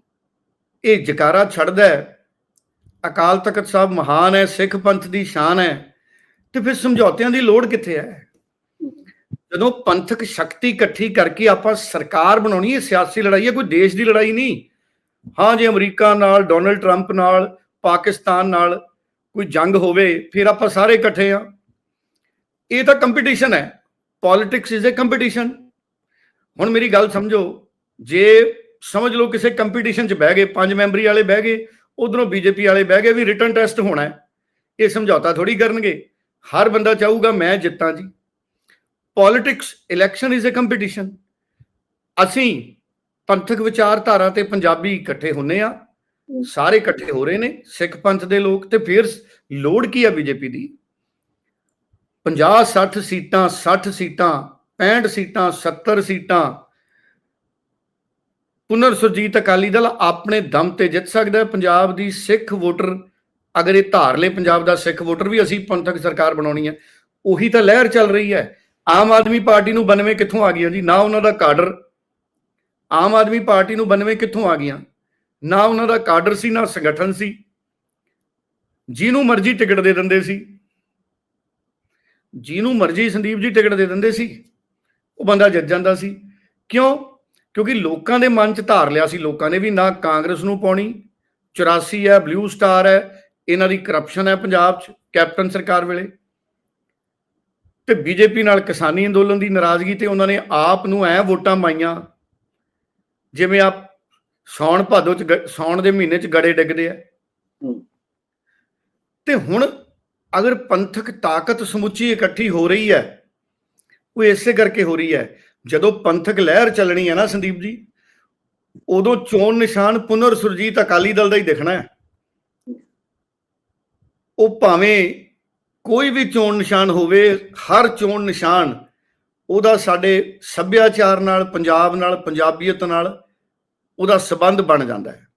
[SPEAKER 2] ਇਹ ਜਕਾਰਾ ਛੱਡਦਾ ਹੈ, ਅਕਾਲ ਤਖਤ ਸਾਹਿਬ ਮਹਾਨ ਹੈ, ਸਿੱਖ ਪੰਥ ਦੀ ਸ਼ਾਨ ਹੈ, ਤੇ ਫਿਰ ਸਮਝੌਤਿਆਂ ਦੀ ਲੋੜ ਕਿੱਥੇ ਹੈ? ਜਦੋਂ ਪੰਥਕ ਸ਼ਕਤੀ ਇਕੱਠੀ ਕਰਕੇ ਆਪਾਂ ਸਰਕਾਰ ਬਣਾਉਣੀ ਹੈ, ਸਿਆਸੀ ਲੜਾਈ ਹੈ, ਕੋਈ ਦੇਸ਼ ਦੀ ਲੜਾਈ ਨਹੀਂ। ਹਾਂ, ਜੇ ਅਮਰੀਕਾ ਨਾਲ, ਡੋਨਲਡ ਟਰੰਪ ਨਾਲ ਪਾਕਿਸਤਾਨ ਨਾਲ ਕੋਈ ਜੰਗ ਹੋਵੇ, ਫਿਰ ਆਪਾਂ ਸਾਰੇ ਇਕੱਠੇ ਆ ਇਹ ਤਾਂ ਕੰਪੀਟੀਸ਼ਨ ਹੈ। ਪੋਲਿਟਿਕਸ ਇਜ਼ ਅ ਕੰਪੀਟੀਸ਼ਨ ਹੁਣ ਮੇਰੀ ਗੱਲ ਸਮਝੋ, ਜੇ ਸਮਝ ਲਓ ਕਿਸੇ ਕੰਪੀਟੀਸ਼ਨ 'ਚ ਬਹਿ ਗਏ, ਪੰਜ ਮੈਂਬਰੀ ਵਾਲੇ ਬਹਿ ਗਏ, ਉਧਰੋਂ ਬੀਜੇਪੀ ਵਾਲੇ ਬਹਿ ਗਏ ਵੀ ਰਿਟਰਨ ਟੈਸਟ ਹੋਣਾ ਹੈ। ਇਹ ਸਮਝੌਤਾ ਥੋੜੀ ਕਰਨਗੇ। ਹਰ ਬੰਦਾ ਚਾਹੂਗਾ ਮੈਂ ਜਿੱਤਾਂ ਜੀ। Politics election is a competition ਅਸੀਂ ਪੰਥਕ ਵਿਚਾਰਧਾਰਾ ਤੇ ਪੰਜਾਬੀ ਇਕੱਠੇ ਹੁੰਨੇ ਆ ਸਾਰੇ ਇਕੱਠੇ ਹੋ ਰਹੇ ਨੇ, ਸਿੱਖ ਪੰਥ ਦੇ ਲੋਕ ਤੇ ਫਿਰ ਲੋੜ ਕੀ ਆ ਬੀਜੇਪੀ ਦੀ? 50 60 ਸੀਟਾਂ 60 ਸੀਟਾਂ 65 ਸੀਟਾਂ 70 ਸੀਟਾਂ। ਪੁਨਰ ਸੁਰਜੀਤ ਅਕਾਲੀ ਦਲ ਆਪਣੇ ਦਮ ਤੇ ਜਿੱਤ ਸਕਦਾ ਹੈ। ਪੰਜਾਬ ਦੀ ਸਿੱਖ ਵੋਟਰ, ਅਗਰ ਇਹ ਧਾਰ ਧਾਰਲੇ ਪੰਜਾਬ ਦਾ ਸਿੱਖ ਵੋਟਰ ਵੀ ਅਸੀਂ ਪੰਥਕ ਸਰਕਾਰ ਬਣਾਉਣੀ ਹੈ, ਉਹੀ ਤਾਂ ਲਹਿਰ ਚੱਲ ਰਹੀ ਹੈ। ਆਮ ਆਦਮੀ ਪਾਰਟੀ ਨੂੰ 92 ਕਿੱਥੋਂ ਆ ਗਈਆਂ ਜੀ? ਨਾ ਉਹਨਾਂ ਦਾ ਕਾਡਰ। ਆਮ ਆਦਮੀ ਪਾਰਟੀ ਨੂੰ 92 ਕਿੱਥੋਂ ਆ ਗਈਆਂ? ਨਾ ਉਹਨਾਂ ਦਾ ਕਾਡਰ ਸੀ, ਨਾ ਸੰਗਠਨ ਸੀ। ਜਿਹਨੂੰ ਮਰਜ਼ੀ ਟਿਕਟ ਦੇ ਦਿੰਦੇ ਸੀ। ਜਿਹਨੂੰ ਮਰਜ਼ੀ ਸੰਦੀਪ ਜੀ ਟਿਕਟ ਦੇ ਦਿੰਦੇ ਸੀ, ਉਹ ਬੰਦਾ ਜਿੱਤ ਜਾਂਦਾ ਸੀ। ਕਿਉਂ? ਕਿਉਂਕਿ ਲੋਕਾਂ ਦੇ ਮਨ 'ਚ ਧਾਰ ਲਿਆ ਸੀ। ਲੋਕਾਂ ਨੇ ਵੀ ਨਾ ਕਾਂਗਰਸ ਨੂੰ ਪਾਉਣੀ 84 ਹੈ, ਬਲੂ ਸਟਾਰ ਹੈ, ਇਹਨਾਂ ਦੀ ਕਰਪਸ਼ਨ ਹੈ ਪੰਜਾਬ 'ਚ, ਕੈਪਟਨ ਸਰਕਾਰ ਵੇਲੇ। ਤੇ ਬੀਜੇਪੀ ਨਾਲ ਕਿਸਾਨੀ ਅੰਦੋਲਨ ਦੀ ਨਾਰਾਜ਼ਗੀ ਤੇ ਉਹਨਾਂ ਨੇ ਆਪ ਨੂੰ ਐ ਵੋਟਾਂ ਪਾਈਆਂ, ਜਿਵੇਂ ਆਪ ਸੌਣ ਭਾਦੋ 'ਚ ਸੌਣ ਦੇ ਮਹੀਨੇ 'ਚ ਗੜੇ ਡਿੱਗਦੇ ਆ। ਤੇ ਹੁਣ ਅਗਰ ਪੰਥਕ ਤਾਕਤ ਸਮੁੱਚੀ ਇਕੱਠੀ ਹੋ ਰਹੀ ਹੈ ਉਹ ਇਸੇ ਕਰਕੇ ਹੋ ਰਹੀ ਹੈ ਜਦੋਂ ਪੰਥਕ ਲਹਿਰ ਚੱਲਣੀ ਹੈ ਨਾ ਸੰਦੀਪ ਜੀ ਉਦੋਂ ਚੋਣ ਨਿਸ਼ਾਨ ਪੁਨਰ ਸੁਰਜੀਤ ਅਕਾਲੀ ਦਲ ਦਾ ਹੀ ਦਿਖਣਾ ਹੈ ਉਹ ਭਾਵੇਂ ਕੋਈ ਵੀ ਚੋਣ ਨਿਸ਼ਾਨ ਹੋਵੇ ਹਰ ਚੋਣ ਨਿਸ਼ਾਨ ਉਹਦਾ ਸਾਡੇ ਸੱਭਿਆਚਾਰ ਨਾਲ ਪੰਜਾਬ ਨਾਲ ਪੰਜਾਬੀਅਤ ਨਾਲ ਉਹਦਾ ਸਬੰਧ ਬਣ ਜਾਂਦਾ ਹੈ।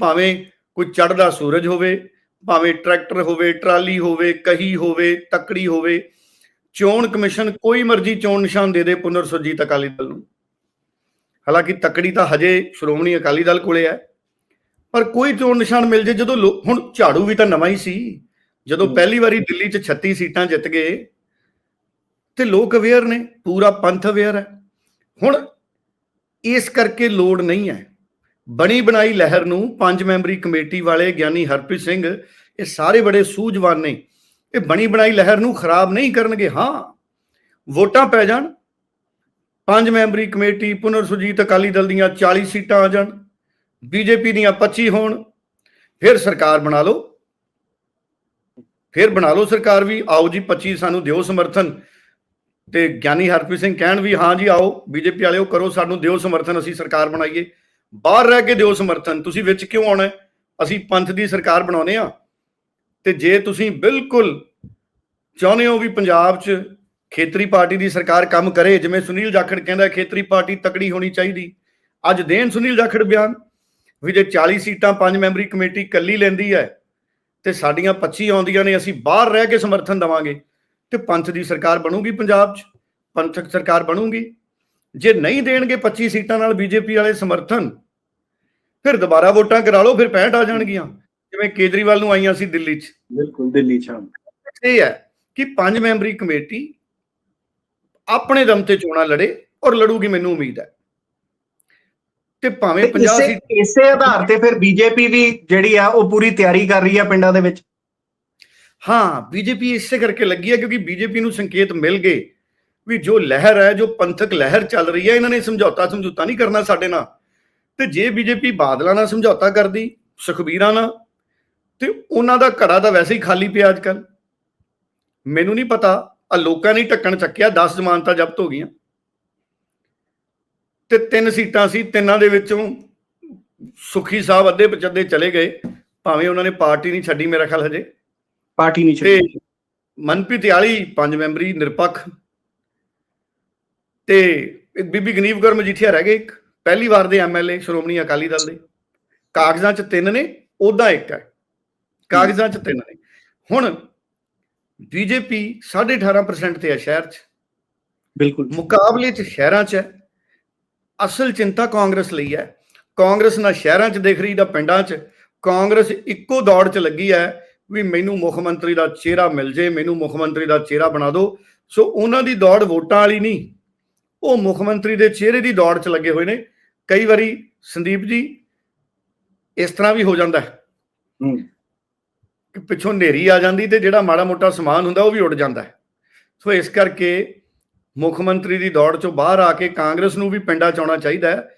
[SPEAKER 2] ਭਾਵੇਂ ਕੋਈ ਚੜ੍ਹਦਾ ਸੂਰਜ ਹੋਵੇ ਭਾਵੇਂ ਟਰੈਕਟਰ ਹੋਵੇ ਟਰਾਲੀ ਹੋਵੇ ਕਹੀ ਹੋਵੇ ਤੱਕੜੀ ਹੋਵੇ ਚੋਣ ਕਮਿਸ਼ਨ ਕੋਈ ਮਰਜ਼ੀ ਚੋਣ ਨਿਸ਼ਾਨ ਦੇ ਦੇ ਪੁਨਰ ਸੁਰਜੀਤ ਅਕਾਲੀ ਦਲ ਨੂੰ। ਹਾਲਾਂਕਿ ਤੱਕੜੀ ਤਾਂ ਹਜੇ ਸ਼੍ਰੋਮਣੀ ਅਕਾਲੀ ਦਲ ਕੋਲੇ ਹੈ ਪਰ ਕੋਈ ਚੋਣ ਨਿਸ਼ਾਨ ਮਿਲ ਜੇ ਜਦੋਂ ਹੁਣ ਝਾੜੂ ਵੀ ਤਾਂ ਨਵਾਂ ਹੀ ਸੀ। ਜਦੋਂ। ਪਹਿਲੀ ਵਾਰੀ ਦਿੱਲੀ 'ਚ 36 ਸੀਟਾਂ ਜਿੱਤ ਗਏ ਤੇ ਲੋਕ ਅਵੇਅਰ ਨੇ ਪੂਰਾ ਪੰਥ ਅਵੇਅਰ ਹੈ। ਹੁਣ ਇਸ ਕਰਕੇ ਲੋੜ ਨਹੀਂ ਹੈ। ਬਣੀ ਬਣਾਈ ਲਹਿਰ ਨੂੰ ਪੰਜ ਮੈਂਬਰੀ ਕਮੇਟੀ ਵਾਲੇ ਗਿਆਨੀ ਹਰਪ੍ਰੀਤ ਸਿੰਘ, ਇਹ ਸਾਰੇ ਬੜੇ ਸੂਝਵਾਨ ਨੇ। ਇਹ ਬਣੀ ਬਣਾਈ ਲਹਿਰ ਨੂੰ ਖਰਾਬ ਨਹੀਂ ਕਰਨਗੇ, ਹਾਂ। ਵੋਟਾਂ ਪੈ ਜਾਣ। ਪੰਜ ਮੈਂਬਰੀ ਕਮੇਟੀ, ਪੁਨਰ ਸੁਰਜੀਤ ਅਕਾਲੀ ਦਲ ਦੀਆਂ 40 ਸੀਟਾਂ ਆ ਜਾਣ। ਬੀਜੇਪੀ ਦੀਆਂ 25 ਹੋਣ। ਫਿਰ ਸਰਕਾਰ ਬਣਾ ਲਓ। ਫਿਰ ਬਣਾ ਲਓ ਸਰਕਾਰ ਵੀ। ਆਓ ਜੀ 25 ਸਾਨੂੰ ਦਿਓ ਸਮਰਥਨ। ਤੇ ਗਿਆਨੀ ਹਰਪ੍ਰੀਤ ਸਿੰਘ ਕਹਿਣ ਵੀ ਹਾਂ ਜੀ ਆਓ, ਬੀਜੇਪੀ ਵਾਲਿਓ ਕਰੋ ਸਾਨੂੰ ਦਿਓ ਸਮਰਥਨ, ਅਸੀਂ ਸਰਕਾਰ ਬਣਾਈਏ। ਬਾਹਰ ਰਹਿ ਕੇ ਦਿਓ ਸਮਰਥਨ, ਤੁਸੀਂ ਵਿੱਚ ਕਿਉਂ ਆਉਣਾ ਅਸੀਂ ਪੰਥ ਦੀ ਸਰਕਾਰ ਬਣਾਉਨੇ ਆ। ਤੇ ਜੇ ਤੁਸੀਂ ਬਿਲਕੁਲ ਚਾਹੁੰਦੇ ਹੋ ਵੀ ਪੰਜਾਬ 'ਚ ਖੇਤਰੀ ਪਾਰਟੀ ਦੀ ਸਰਕਾਰ ਕੰਮ ਕਰੇ, ਜਿਵੇਂ ਸੁਨੀਲ ਜਾਖੜ ਕਹਿੰਦਾ ਖੇਤਰੀ ਪਾਰਟੀ ਤਕੜੀ ਹੋਣੀ ਚਾਹੀਦੀ। ਅੱਜ ਦੇਣ ਸੁਨੀਲ ਜਾਖੜ ਬਿਆਨ ਵੀ ਜੇ 40 ਸੀਟਾਂ ਪੰਜ ਮੈਂਬਰੀ ਕਮੇਟੀ ਕੱਲੀ ਲੈਂਦੀ ਹੈ ਤੇ ਸਾਡੀਆਂ 25 ਆਉਂਦੀਆਂ ਨੇ, ਅਸੀਂ ਬਾਹਰ ਰਹਿ ਕੇ ਸਮਰਥਨ ਦਵਾਂਗੇ। ਤੇ ਪੰਥ ਦੀ ਸਰਕਾਰ ਬਣੂਗੀ ਪੰਜਾਬ 'ਚ ਪੰਥਕ ਸਰਕਾਰ ਬਣੂਗੀ। ਜੇ ਨਹੀਂ ਦੇਣਗੇ 25 ਸੀਟਾਂ ਨਾਲ ਬੀਜੇਪੀ ਵਾਲੇ ਸਮਰਥਨ ਫਿਰ ਦੁਬਾਰਾ ਵੋਟਾਂ ਕਰਾ ਲਓ ਫਿਰ 65 ਆ ਜਾਣਗੀਆਂ। ਜਿਵੇਂ ਕੇਜਰੀਵਾਲ ਨੂੰ ਆਈਆਂ ਸੀ ਦਿੱਲੀ 'ਚ।
[SPEAKER 1] ਬਿਲਕੁਲ ਦਿੱਲੀ ਚ
[SPEAKER 2] ਇਹ ਹੈ ਕਿ ਪੰਜ ਮੈਂਬਰੀ ਕਮੇਟੀ ਆਪਣੇ ਦਮ ਤੇ ਚੋਣਾਂ ਲੜੇ ਔਰ ਲੜੂਗੀ ਮੈਨੂੰ ਉਮੀਦ ਹੈ। ਤੇ ਭਾਵੇਂ
[SPEAKER 1] ਤੇ
[SPEAKER 2] 50
[SPEAKER 1] ਇਸੇ
[SPEAKER 2] ਸੀਟ
[SPEAKER 1] ਇਸੇ ਆਧਾਰ ਤੇ ਫਿਰ ਬੀਜੇਪੀ ਵੀ ਜਿਹੜੀ ਆ ਉਹ ਪੂਰੀ ਤਿਆਰੀ ਕਰ ਰਹੀ ਆ ਪਿੰਡਾਂ ਦੇ ਵਿੱਚ।
[SPEAKER 2] ਹਾਂ ਬੀਜੇਪੀ ਇਸੇ ਕਰਕੇ ਲੱਗੀ ਹੈ ਕਿਉਂਕਿ ਬੀਜੇਪੀ ਨੂੰ ਸੰਕੇਤ ਮਿਲ ਗਏ ਵੀ ਜੋ ਲਹਿਰ ਹੈ, ਜੋ ਪੰਥਕ ਲਹਿਰ ਚੱਲ ਰਹੀ ਹੈ, ਇਹਨਾਂ ਨੇ ਸਮਝੌਤਾ ਸਮਝੌਤਾ ਨਹੀਂ ਕਰਨਾ ਸਾਡੇ ਨਾਲ। ਤੇ ਜੇ ਬੀਜੇਪੀ ਬਾਦਲਾਂ ਨਾਲ ਸਮਝੌਤਾ ਕਰਦੀ, ਸੁਖਬੀਰਾਂ ਨਾਲ, ਤੇ ਉਹਨਾਂ ਦਾ ਘੜਾ ਤਾਂ ਵੈਸੇ ਹੀ ਖਾਲੀ ਪਿਆ ਅੱਜ ਕੱਲ ਮੈਨੂੰ ਨਹੀਂ ਪਤਾ ਆ ਲੋਕਾਂ ਨੇ ਹੀ ਢੱਕਣ ਚੱਕਿਆ 10 ਜ਼ਮਾਨਤਾਂ ਜ਼ਬਤ ਹੋ ਗਈਆਂ। ਤੇ ਤਿੰਨ ਸੀਟਾਂ ਸੀ, ਤਿੰਨਾਂ ਦੇ ਵਿੱਚੋਂ ਸੁਖੀ ਸਾਹਿਬ ਅੱਧੇ ਪਚੱਦੇ ਚਲੇ ਗਏ, ਭਾਵੇਂ ਉਹਨਾਂ ਨੇ ਪਾਰਟੀ ਨਹੀਂ ਛੱਡੀ, ਮੇਰਾ ਖਿਆਲ ਹਜੇ।
[SPEAKER 1] ਪਾਰਟੀ ਨਹੀਂ ਛੱਡੀ।
[SPEAKER 2] ਮਨਪ੍ਰੀਤ ਆਲੀ ਪੰਜ ਮੈਂਬਰੀ ਨਿਰਪੱਖ। ਤੇ ਇੱਕ ਬੀਬੀ ਗਨੀਵ ਕੌਰ ਮਜੀਠੀਆ ਰਹਿ ਗਏ ਇੱਕ। ਪਹਿਲੀ ਵਾਰ ਦੇ ਐਮਐਲਏ ਸ਼੍ਰੋਮਣੀ ਅਕਾਲੀ ਦਲ ਦੇ। ਕਾਗਜ਼ਾਂ 'ਚ ਤਿੰਨ ਨੇ ਉਹਦਾ ਇੱਕ ਹੈ। ਕਾਗਜ਼ਾਂ 'ਚ ਤਿੰਨ ਨੇ। ਹੁਣ ਬੀਜੇਪੀ 18.5% ਤੇ ਹੈ ਸ਼ਹਿਰ 'ਚ।
[SPEAKER 1] ਬਿਲਕੁਲ।
[SPEAKER 2] ਮੁਕਾਬਲੇ 'ਚ ਸ਼ਹਿਰਾਂ 'ਚ ਹੈ। ਅਸਲ ਚਿੰਤਾ ਕਾਂਗਰਸ ਲਈ ਹੈ। ਕਾਂਗਰਸ ਨਾ ਸ਼ਹਿਰਾਂ 'ਚ ਦੇਖ ਰਹੀ ਨਾ ਪਿੰਡਾਂ 'ਚ। ਕਾਂਗਰਸ ਇੱਕੋ ਦੌੜ 'ਚ ਲੱਗੀ ਹੈ। ਵੀ ਮੈਨੂੰ ਮੁੱਖ ਮੰਤਰੀ ਦਾ ਚਿਹਰਾ ਮਿਲ ਜੇ ਮੈਨੂੰ ਮੁੱਖ ਮੰਤਰੀ ਦਾ ਚਿਹਰਾ ਬਣਾ ਦਿਓ। ਸੋ ਉਹਨਾਂ ਦੀ ਦੌੜ ਵੋਟਾਂ ਵਾਲੀ ਨਹੀਂ ਉਹ ਮੁੱਖ ਮੰਤਰੀ ਦੇ ਚਿਹਰੇ ਦੀ ਦੌੜ 'ਚ ਲੱਗੇ ਹੋਏ ਨੇ। ਕਈ ਵਾਰੀ ਸੰਦੀਪ ਜੀ ਇਸ ਤਰ੍ਹਾਂ ਵੀ ਹੋ ਜਾਂਦਾ ਹੈ ਕਿ ਪਿੱਛੋਂ ਹਨੇਰੀ ਆ ਜਾਂਦੀ ਤੇ ਜਿਹੜਾ ਮਾੜਾ ਮੋਟਾ ਸਮਾਨ ਹੁੰਦਾ ਉਹ ਵੀ ਉੱਡ ਜਾਂਦਾ ਹੈ। ਸੋ ਇਸ ਕਰਕੇ ਮੁੱਖ ਮੰਤਰੀ ਦੀ ਦੌੜ ਚੋਂ ਬਾਹਰ ਆ ਕੇ ਕਾਂਗਰਸ ਨੂੰ ਵੀ ਪਿੰਡਾਂ ਚ ਆਉਣਾ ਚਾਹੀਦਾ ਹੈ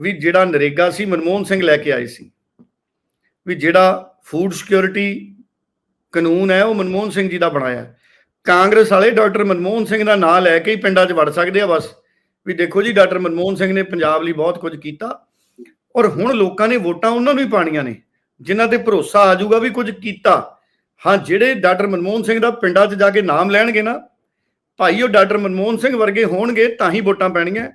[SPEAKER 2] ਵੀ ਜਿਹੜਾ ਨਰੇਗਾ ਸੀ ਮਨਮੋਹਨ ਸਿੰਘ ਲੈ ਕੇ ਆਏ ਸੀ। ਵੀ ਜਿਹੜਾ ਫੂਡ ਸਿਕਿਉਰਿਟੀ ਕਾਨੂੰਨ ਹੈ, ਉਹ ਮਨਮੋਹਨ ਸਿੰਘ ਜੀ ਦਾ ਬਣਾਇਆ ਕਾਂਗਰਸ ਵਾਲੇ ਡਾਕਟਰ ਮਨਮੋਹਨ ਸਿੰਘ ਦਾ ਨਾਮ ਲੈ ਕੇ ਹੀ ਪਿੰਡਾਂ 'ਚ ਵੜ ਸਕਦੇ ਆ ਬਸ। ਵੀ ਦੇਖੋ ਜੀ, ਡਾਕਟਰ ਮਨਮੋਹਨ ਸਿੰਘ ਨੇ ਪੰਜਾਬ ਲਈ ਬਹੁਤ ਕੁਝ ਕੀਤਾ। ਔਰ ਹੁਣ ਲੋਕਾਂ ਨੇ ਵੋਟਾਂ ਉਹਨਾਂ ਨੂੰ ਹੀ ਪਾਣੀਆਂ ਨੇ, ਜਿਨ੍ਹਾਂ ਤੇ ਭਰੋਸਾ ਆ ਜਾਊਗਾ ਵੀ ਕੁਝ ਕੀਤਾ। ਹਾਂ, ਜਿਹੜੇ ਡਾਕਟਰ ਮਨਮੋਹਨ ਸਿੰਘ ਦਾ ਪਿੰਡਾਂ 'ਚ ਜਾ ਕੇ ਨਾਮ ਲੈਣਗੇ ਨਾ, ਭਾਈ ਉਹ ਡਾਕਟਰ ਮਨਮੋਹਨ ਸਿੰਘ ਵਰਗੇ ਹੋਣਗੇ, ਤਾਂ ਹੀ ਵੋਟਾਂ ਪੈਣੀਆਂ।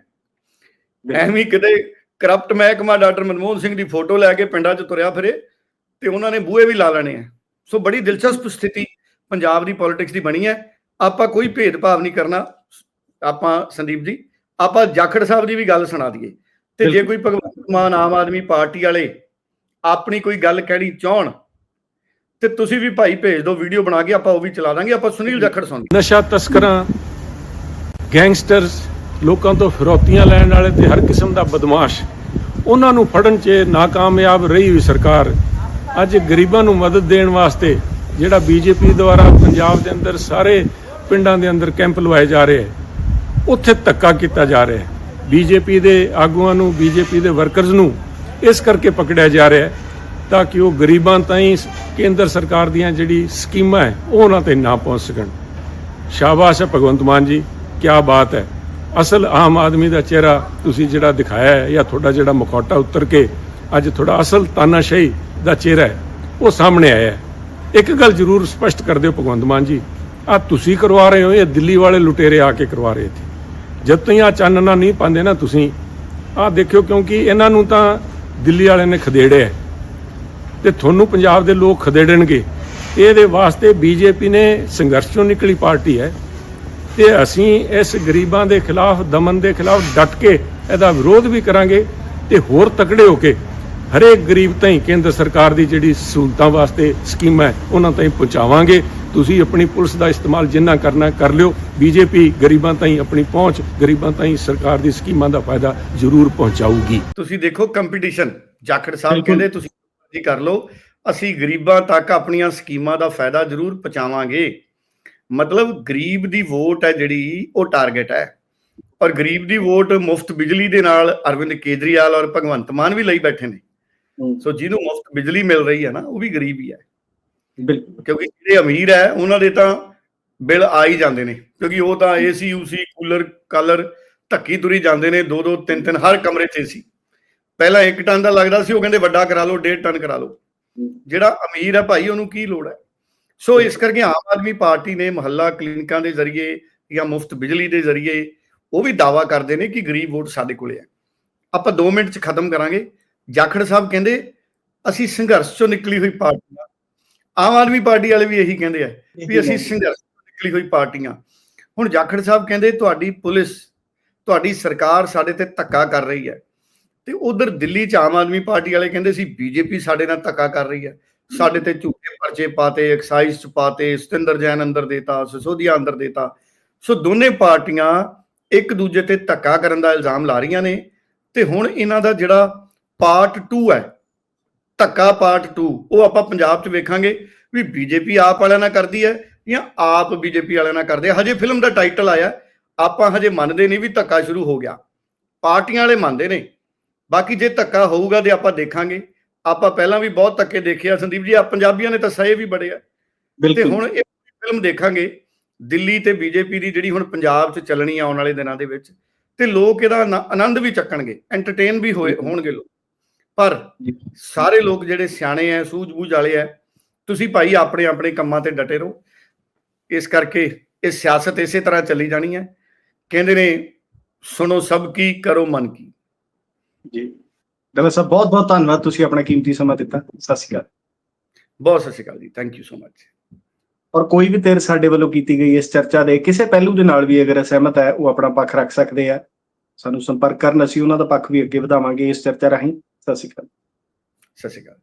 [SPEAKER 2] ਐਵੇਂ ਹੀ ਕਿਤੇ ਕਰਪਟ ਮਹਿਕਮਾ ਡਾਕਟਰ ਮਨਮੋਹਨ ਸਿੰਘ ਦੀ ਫੋਟੋ ਲੈ ਕੇ ਪਿੰਡਾਂ 'ਚ ਤੁਰਿਆ ਫਿਰੇ, ਤੇ ਉਹਨਾਂ ਨੇ ਬੂਹੇ ਵੀ ਲਾ ਲੈਣੇ ਆ। ਸੋ ਬੜੀ ਦਿਲਚਸਪ ਸਥਿਤੀ ਪੰਜਾਬ ਦੀ ਪੋਲਿਟਿਕਸ ਦੀ ਬਣੀ ਹੈ। ਆਪਾਂ ਕੋਈ ਭੇਦਭਾਵ ਨਹੀਂ ਕਰਨਾ। ਆਪਾਂ ਸੰਦੀਪ ਜੀ ਆਪਾਂ ਜਾਖੜ ਸਾਹਿਬ ਦੀ ਵੀ ਗੱਲ ਸੁਣਾ ਦਈਏ। ਤੇ ਜੇ ਕੋਈ ਭਗਵੰਤ ਮਾਨ ਆਮ ਆਦਮੀ ਪਾਰਟੀ ਵਾਲੇ ਆਪਣੀ ਕੋਈ ਗੱਲ ਕਹਿਣੀ ਚਾਹਣ ਤੇ ਤੁਸੀਂ ਵੀ ਭਾਈ ਭੇਜ ਦਿਓ ਵੀਡੀਓ ਬਣਾ ਕੇ ਆਪਾਂ ਉਹ ਵੀ ਚਲਾ ਦਾਂਗੇ। ਆਪਾਂ ਸੁਨੀਲ ਜਾਖੜ ਸੁਣ
[SPEAKER 5] ਨਸ਼ਾ ਤਸਕਰਾਂ ਗੈਂਗਸਟਰਸ ਲੋਕਾਂ ਤੋਂ ਫਿਰੌਤੀਆਂ ਲੈਣ ਵਾਲੇ ਤੇ ਹਰ ਕਿਸਮ ਦਾ ਬਦਮਾਸ਼ ਉਹਨਾਂ ਨੂੰ ਫੜਨ 'ਚ ਨਾਕਾਮਯਾਬ ਰਹੀ ਹੋਈ ਸਰਕਾਰ। ਅੱਜ ਗਰੀਬਾਂ ਨੂੰ ਮਦਦ ਦੇਣ ਵਾਸਤੇ ਜਿਹੜਾ ਬੀਜੇਪੀ ਦੁਆਰਾ ਪੰਜਾਬ ਦੇ ਅੰਦਰ ਸਾਰੇ ਪਿੰਡਾਂ ਦੇ ਅੰਦਰ ਕੈਂਪ ਲਵਾਏ ਜਾ ਰਹੇ ਉੱਥੇ ਧੱਕਾ ਕੀਤਾ ਜਾ ਰਿਹਾ ਹੈ। ਬੀਜੇਪੀ ਦੇ ਆਗੂਆਂ ਨੂੰ ਬੀਜੇਪੀ ਦੇ ਵਰਕਰਜ਼ ਨੂੰ ਇਸ ਕਰਕੇ ਪਕੜਿਆ ਜਾ ਰਿਹਾ ਹੈ ਤਾਂ ਕਿ ਉਹ ਗਰੀਬਾਂ ਤਾਈਂ ਕੇਂਦਰ ਸਰਕਾਰ ਦੀਆਂ ਜਿਹੜੀ ਸਕੀਮਾਂ ਹੈ, ਉਹ ਉਹਨਾਂ ਤੇ ਨਾ ਪਹੁੰਚ ਸਕਣ। ਸ਼ਾਬਾਸ਼ ਹੈ ਭਗਵੰਤ ਮਾਨ ਜੀ ਕੀ ਬਾਤ ਹੈ। ਅਸਲ ਆਮ ਆਦਮੀ ਦਾ ਚਿਹਰਾ ਤੁਸੀਂ ਜਿਹੜਾ ਦਿਖਾਇਆ ਹੈ ਜਾਂ ਤੁਹਾਡਾ ਜਿਹੜਾ ਮੁਖੌਟਾ ਉਤਰ ਕੇ ਅੱਜ ਤੁਹਾਡਾ ਅਸਲ ਤਾਨਾਸ਼ਾਹੀ ਦਾ ਚਿਹਰਾ ਹੈ, ਉਹ ਸਾਹਮਣੇ ਆਇਆ ਹੈ। ਇੱਕ ਗੱਲ ਜ਼ਰੂਰ ਸਪਸ਼ਟ ਕਰ ਦਿਓ ਭਗਵੰਤ ਮਾਨ ਜੀ ਆ ਤੁਸੀਂ ਕਰਵਾ ਰਹੇ ਹੋ, ਇਹ ਦਿੱਲੀ ਵਾਲੇ ਲੁਟੇਰੇ ਆ ਕੇ ਕਰਵਾ ਰਹੇ ਇੱਥੇ। ਜਦ ਤਾਈਂ ਆ ਚਾਨਣਾ ਨਹੀਂ ਪਾਉਂਦੇ ਨਾ ਤੁਸੀਂ ਆ ਦੇਖਿਓ ਕਿਉਂਕਿ ਇਹਨਾਂ ਨੂੰ ਤਾਂ ਦਿੱਲੀ ਵਾਲਿਆਂ ਨੇ ਖਦੇੜਿਆ ਹੈ। ਤੇ ਤੁਹਾਨੂੰ ਪੰਜਾਬ ਦੇ ਲੋਕ ਖਦੇੜਨਗੇ। ਇਹਦੇ ਵਾਸਤੇ ਬੀਜੇਪੀ ਨੇ ਸੰਘਰਸ਼ ਚੋਂ ਨਿਕਲੀ ਪਾਰਟੀ ਹੈ। ਤੇ ਅਸੀਂ ਇਸ ਗਰੀਬਾਂ ਦੇ ਖਿਲਾਫ, ਦਮਨ ਦੇ ਖਿਲਾਫ ਡਟ ਕੇ ਇਹਦਾ ਵਿਰੋਧ ਵੀ ਕਰਾਂਗੇ ਤੇ ਹੋਰ ਤਕੜੇ ਹੋ ਕੇ ਹਰੇਕ ਗਰੀਬ ਤਾਈਂ ਕੇਂਦਰ ਸਰਕਾਰ ਦੀ ਜਿਹੜੀ ਸਹੂਲਤਾਂ ਵਾਸਤੇ ਸਕੀਮਾਂ ਹੈ ਉਹਨਾਂ ਤਾਈਂ ਪਹੁੰਚਾਵਾਂਗੇ। ਤੁਸੀਂ ਆਪਣੀ ਪੁਲਿਸ ਦਾ ਇਸਤੇਮਾਲ ਜਿੰਨਾ ਕਰਨਾ ਕਰ ਲਿਓ। ਬੀਜੇਪੀ ਗਰੀਬਾਂ ਤਾਈਂ ਆਪਣੀ ਪਹੁੰਚ ਗਰੀਬਾਂ ਤਾਈਂ ਸਰਕਾਰ ਦੀ ਸਕੀਮਾਂ ਦਾ ਫਾਇਦਾ ਜ਼ਰੂਰ ਪਹੁੰਚਾਊਗੀ।
[SPEAKER 2] ਤੁਸੀਂ ਦੇਖੋ ਕੰਪੀਟੀਸ਼ਨ ਜਾਖੜ ਸਾਹਿਬ। ਕਹਿੰਦੇ ਤੁਸੀਂ ਜੀ ਕਰ ਲਓ ਅਸੀਂ ਗਰੀਬਾਂ ਤੱਕ ਆਪਣੀਆਂ ਸਕੀਮਾਂ ਦਾ ਫਾਇਦਾ ਜ਼ਰੂਰ ਪਹੁੰਚਾਵਾਂਗੇ। ਮਤਲਬ ਗਰੀਬ ਦੀ ਵੋਟ ਹੈ ਜਿਹੜੀ ਉਹ ਟਾਰਗੇਟ ਹੈ। ਔਰ ਗਰੀਬ ਦੀ ਵੋਟ ਮੁਫਤ ਬਿਜਲੀ ਦੇ ਨਾਲ ਅਰਵਿੰਦ ਕੇਜਰੀਵਾਲ ਔਰ ਭਗਵੰਤ ਮਾਨ ਵੀ ਲਈ ਬੈਠੇ ਨੇ। ਸੋ ਜਿਹਨੂੰ ਮੁਫਤ ਬਿਜਲੀ ਮਿਲ ਰਹੀ ਹੈ ਨਾ ਉਹ ਵੀ ਗਰੀਬ ਹੀ ਹੈ।
[SPEAKER 1] ਬਿਲਕੁਲ।
[SPEAKER 2] ਕਿਉਂਕਿ ਜਿਹੜੇ ਅਮੀਰ ਹੈ ਉਹਨਾਂ ਦੇ ਤਾਂ ਬਿੱਲ ਆ ਹੀ ਜਾਂਦੇ ਨੇ। ਕਿਉਂਕਿ ਉਹ ਤਾਂ ਏਸੀ ਯੂਸੀ ਕੂਲਰ ਕਾਲਰ ਧੱਕੀ ਤੁਰੀ ਜਾਂਦੇ ਨੇ ਦੋ ਦੋ ਤਿੰਨ ਤਿੰਨ ਹਰ ਕਮਰੇ 'ਚ ਏਸੀ। ਪਹਿਲਾਂ 1 ਟਨ ਦਾ ਲੱਗਦਾ ਸੀ ਉਹ ਕਹਿੰਦੇ ਵੱਡਾ ਕਰਾ ਲਓ 1.5 ਟਨ ਕਰਾ ਲਓ। ਜਿਹੜਾ ਅਮੀਰ ਹੈ ਭਾਈ ਉਹਨੂੰ ਕੀ ਲੋੜ ਹੈ? ਸੋ ਇਸ ਕਰਕੇ ਆਮ ਆਦਮੀ ਪਾਰਟੀ ਨੇ ਮਹੱਲਾ ਕਲੀਨਿਕਾਂ ਦੇ ਜ਼ਰੀਏ ਜਾਂ ਮੁਫਤ ਬਿਜਲੀ ਦੇ ਜ਼ਰੀਏ ਉਹ ਵੀ ਦਾਵਾ ਕਰਦੇ ਨੇ ਕਿ ਗਰੀਬ ਵੋਟ ਸਾਡੇ ਕੋਲੇ ਹੈ। ਆਪਾਂ 2 ਮਿੰਟ 'ਚ ਖਤਮ ਕਰਾਂਗੇ। ਜਾਖੜ ਸਾਹਿਬ ਕਹਿੰਦੇ ਅਸੀਂ ਸੰਘਰਸ਼ ਚੋਂ ਨਿਕਲੀ ਹੋਈ ਪਾਰਟੀ ਹਾਂ ਆਮ ਆਦਮੀ ਪਾਰਟੀ ਵਾਲੇ ਵੀ ਇਹੀ ਕਹਿੰਦੇ ਆ ਵੀ ਅਸੀਂ ਸੰਘਰਸ਼ ਤੋਂ ਨਿਕਲੀ ਹੋਈ ਪਾਰਟੀਆਂ। ਹੁਣ ਜਾਖੜ ਸਾਹਿਬ ਕਹਿੰਦੇ ਤੁਹਾਡੀ ਪੁਲਿਸ ਤੁਹਾਡੀ ਸਰਕਾਰ ਸਾਡੇ ਤੇ ਧੱਕਾ ਕਰ ਰਹੀ ਹੈ। ਤੇ ਉਧਰ ਦਿੱਲੀ ਚ ਆਮ ਆਦਮੀ ਪਾਰਟੀ ਵਾਲੇ ਕਹਿੰਦੇ ਸੀ ਬੀਜੇਪੀ ਸਾਡੇ ਨਾਲ ਧੱਕਾ ਕਰ ਰਹੀ ਹੈ। ਸਾਡੇ ਤੇ ਝੂਠੇ ਪਰਚੇ ਪਾਤੇ ਐਕਸਾਈਜ਼ ਚ ਪਾਤੇ ਸਤਿੰਦਰ ਜੈਨ ਅੰਦਰ ਦੇਤਾ ਸਿਸੋਦੀਆ ਅੰਦਰ ਦੇਤਾ। ਸੋ ਦੋਨੇ ਪਾਰਟੀਆਂ ਇੱਕ ਦੂਜੇ ਤੇ ਧੱਕਾ ਕਰਨ ਦਾ ਇਲਜ਼ਾਮ ਲਾ ਰਹੀਆਂ ਨੇ। ਤੇ ਹੁਣ ਇਹਨਾਂ ਦਾ ਜਿਹੜਾ ਪਾਰਟ 2 ਹੈ। ਧੱਕਾ ਪਾਰਟ 2 ਉਹ ਆਪਾਂ ਪੰਜਾਬ 'ਚ ਵੇਖਾਂਗੇ ਵੀ ਬੀਜੇਪੀ ਆਪ ਵਾਲਿਆਂ ਨਾਲ ਕਰਦੀ ਹੈ ਜਾਂ ਆਪ ਬੀਜੇਪੀ ਵਾਲਿਆਂ ਨਾਲ ਕਰਦੇ ਹਜੇ ਫਿਲਮ ਦਾ ਟਾਈਟਲ ਆਇਆ ਆਪਾਂ ਹਜੇ ਮੰਨਦੇ ਨਹੀਂ ਵੀ ਧੱਕਾ ਸ਼ੁਰੂ ਹੋ ਗਿਆ। ਪਾਰਟੀਆਂ ਵਾਲੇ ਮੰਨਦੇ ਨੇ। ਬਾਕੀ ਜੇ ਧੱਕਾ ਹੋਊਗਾ ਤੇ ਆਪਾਂ ਦੇਖਾਂਗੇ। ਆਪਾਂ ਪਹਿਲਾਂ ਵੀ ਬਹੁਤ ਧੱਕੇ ਦੇਖੇ ਆ ਸੰਦੀਪ ਜੀ। ਆ ਪੰਜਾਬੀਆਂ ਨੇ ਤਾਂ ਸਹੇ ਵੀ ਬੜੇ ਆ। ਤੇ ਹੁਣ ਇਹ ਫਿਲਮ ਦੇਖਾਂਗੇ। ਦਿੱਲੀ ਤੇ ਬੀਜੇਪੀ ਦੀ ਜਿਹੜੀ ਹੁਣ ਪੰਜਾਬ 'ਚ ਚੱਲਣੀ ਆਉਣ ਵਾਲੇ ਦਿਨਾਂ ਦੇ ਵਿੱਚ। ਤੇ ਲੋਕ ਇਹਦਾ ਆਨ- ਆਨੰਦ ਵੀ ਚੱਕਣਗੇ। ਐਂਟਰਟੇਨ ਵੀ ਹੋਏ ਹੋਣਗੇ ਲੋਕ। ਪਰ
[SPEAKER 1] ਜੀ।
[SPEAKER 2] ਸਾਰੇ ਲੋਕ ਜਿਹੜੇ ਸਿਆਣੇ ਐ ਸੂਝ-ਬੂਝ ਵਾਲੇ ਐ ਤੁਸੀਂ ਭਾਈ ਆਪਣੇ ਆਪਣੇ ਕੰਮਾਂ ਤੇ ਡਟੇ ਰਹੋ। ਇਸ ਕਰਕੇ ਇਹ ਸਿਆਸਤ ਇਸੇ ਤਰ੍ਹਾਂ ਚੱਲੀ ਜਾਣੀ ਹੈ ਕਹਿੰਦੇ ਨੇ ਸੁਣੋ ਸਭ ਕੀ ਕਰੋ ਮਨ ਕੀ।
[SPEAKER 1] ਜੀ। ਡਾਕਟਰ ਸਾਹਿਬ ਬਹੁਤ ਬਹੁਤ ਧੰਨਵਾਦ ਤੁਸੀਂ ਆਪਣਾ ਕੀਮਤੀ ਸਮਾਂ ਦਿੱਤਾ। ਸਤਿ ਸ਼੍ਰੀ ਅਕਾਲ।
[SPEAKER 2] ਬਹੁਤ ਸਤਿ ਸ਼੍ਰੀ ਅਕਾਲ ਜੀ। ਥੈਂਕ ਯੂ ਸੋ ਮਚ
[SPEAKER 1] ਔਰ ਕੋਈ ਵੀ ਤੇਰ ਸਾਡੇ ਵੱਲੋਂ ਕੀਤੀ ਗਈ ਇਸ ਚਰਚਾ ਦੇ ਕਿਸੇ ਪਹਿਲੂ ਦੇ ਨਾਲ ਵੀ ਅਗਰ ਅਸਹਿਮਤ ਹੈ ਉਹ ਆਪਣਾ ਪੱਖ ਰੱਖ ਸਕਦੇ ਆ। ਸਾਨੂੰ ਸੰਪਰਕ ਕਰਨ ਅਸੀਂ ਉਹਨਾਂ ਦਾ ਪੱਖ ਵੀ ਅੱਗੇ ਵਧਾਵਾਂਗੇ ਇਸ ਚਰਚਾ ਰਾਹੀਂ। ਸਤਿ ਸ਼੍ਰੀ ਅਕਾਲ
[SPEAKER 2] ਸਤਿ ਸ਼੍ਰੀ ਅਕਾਲ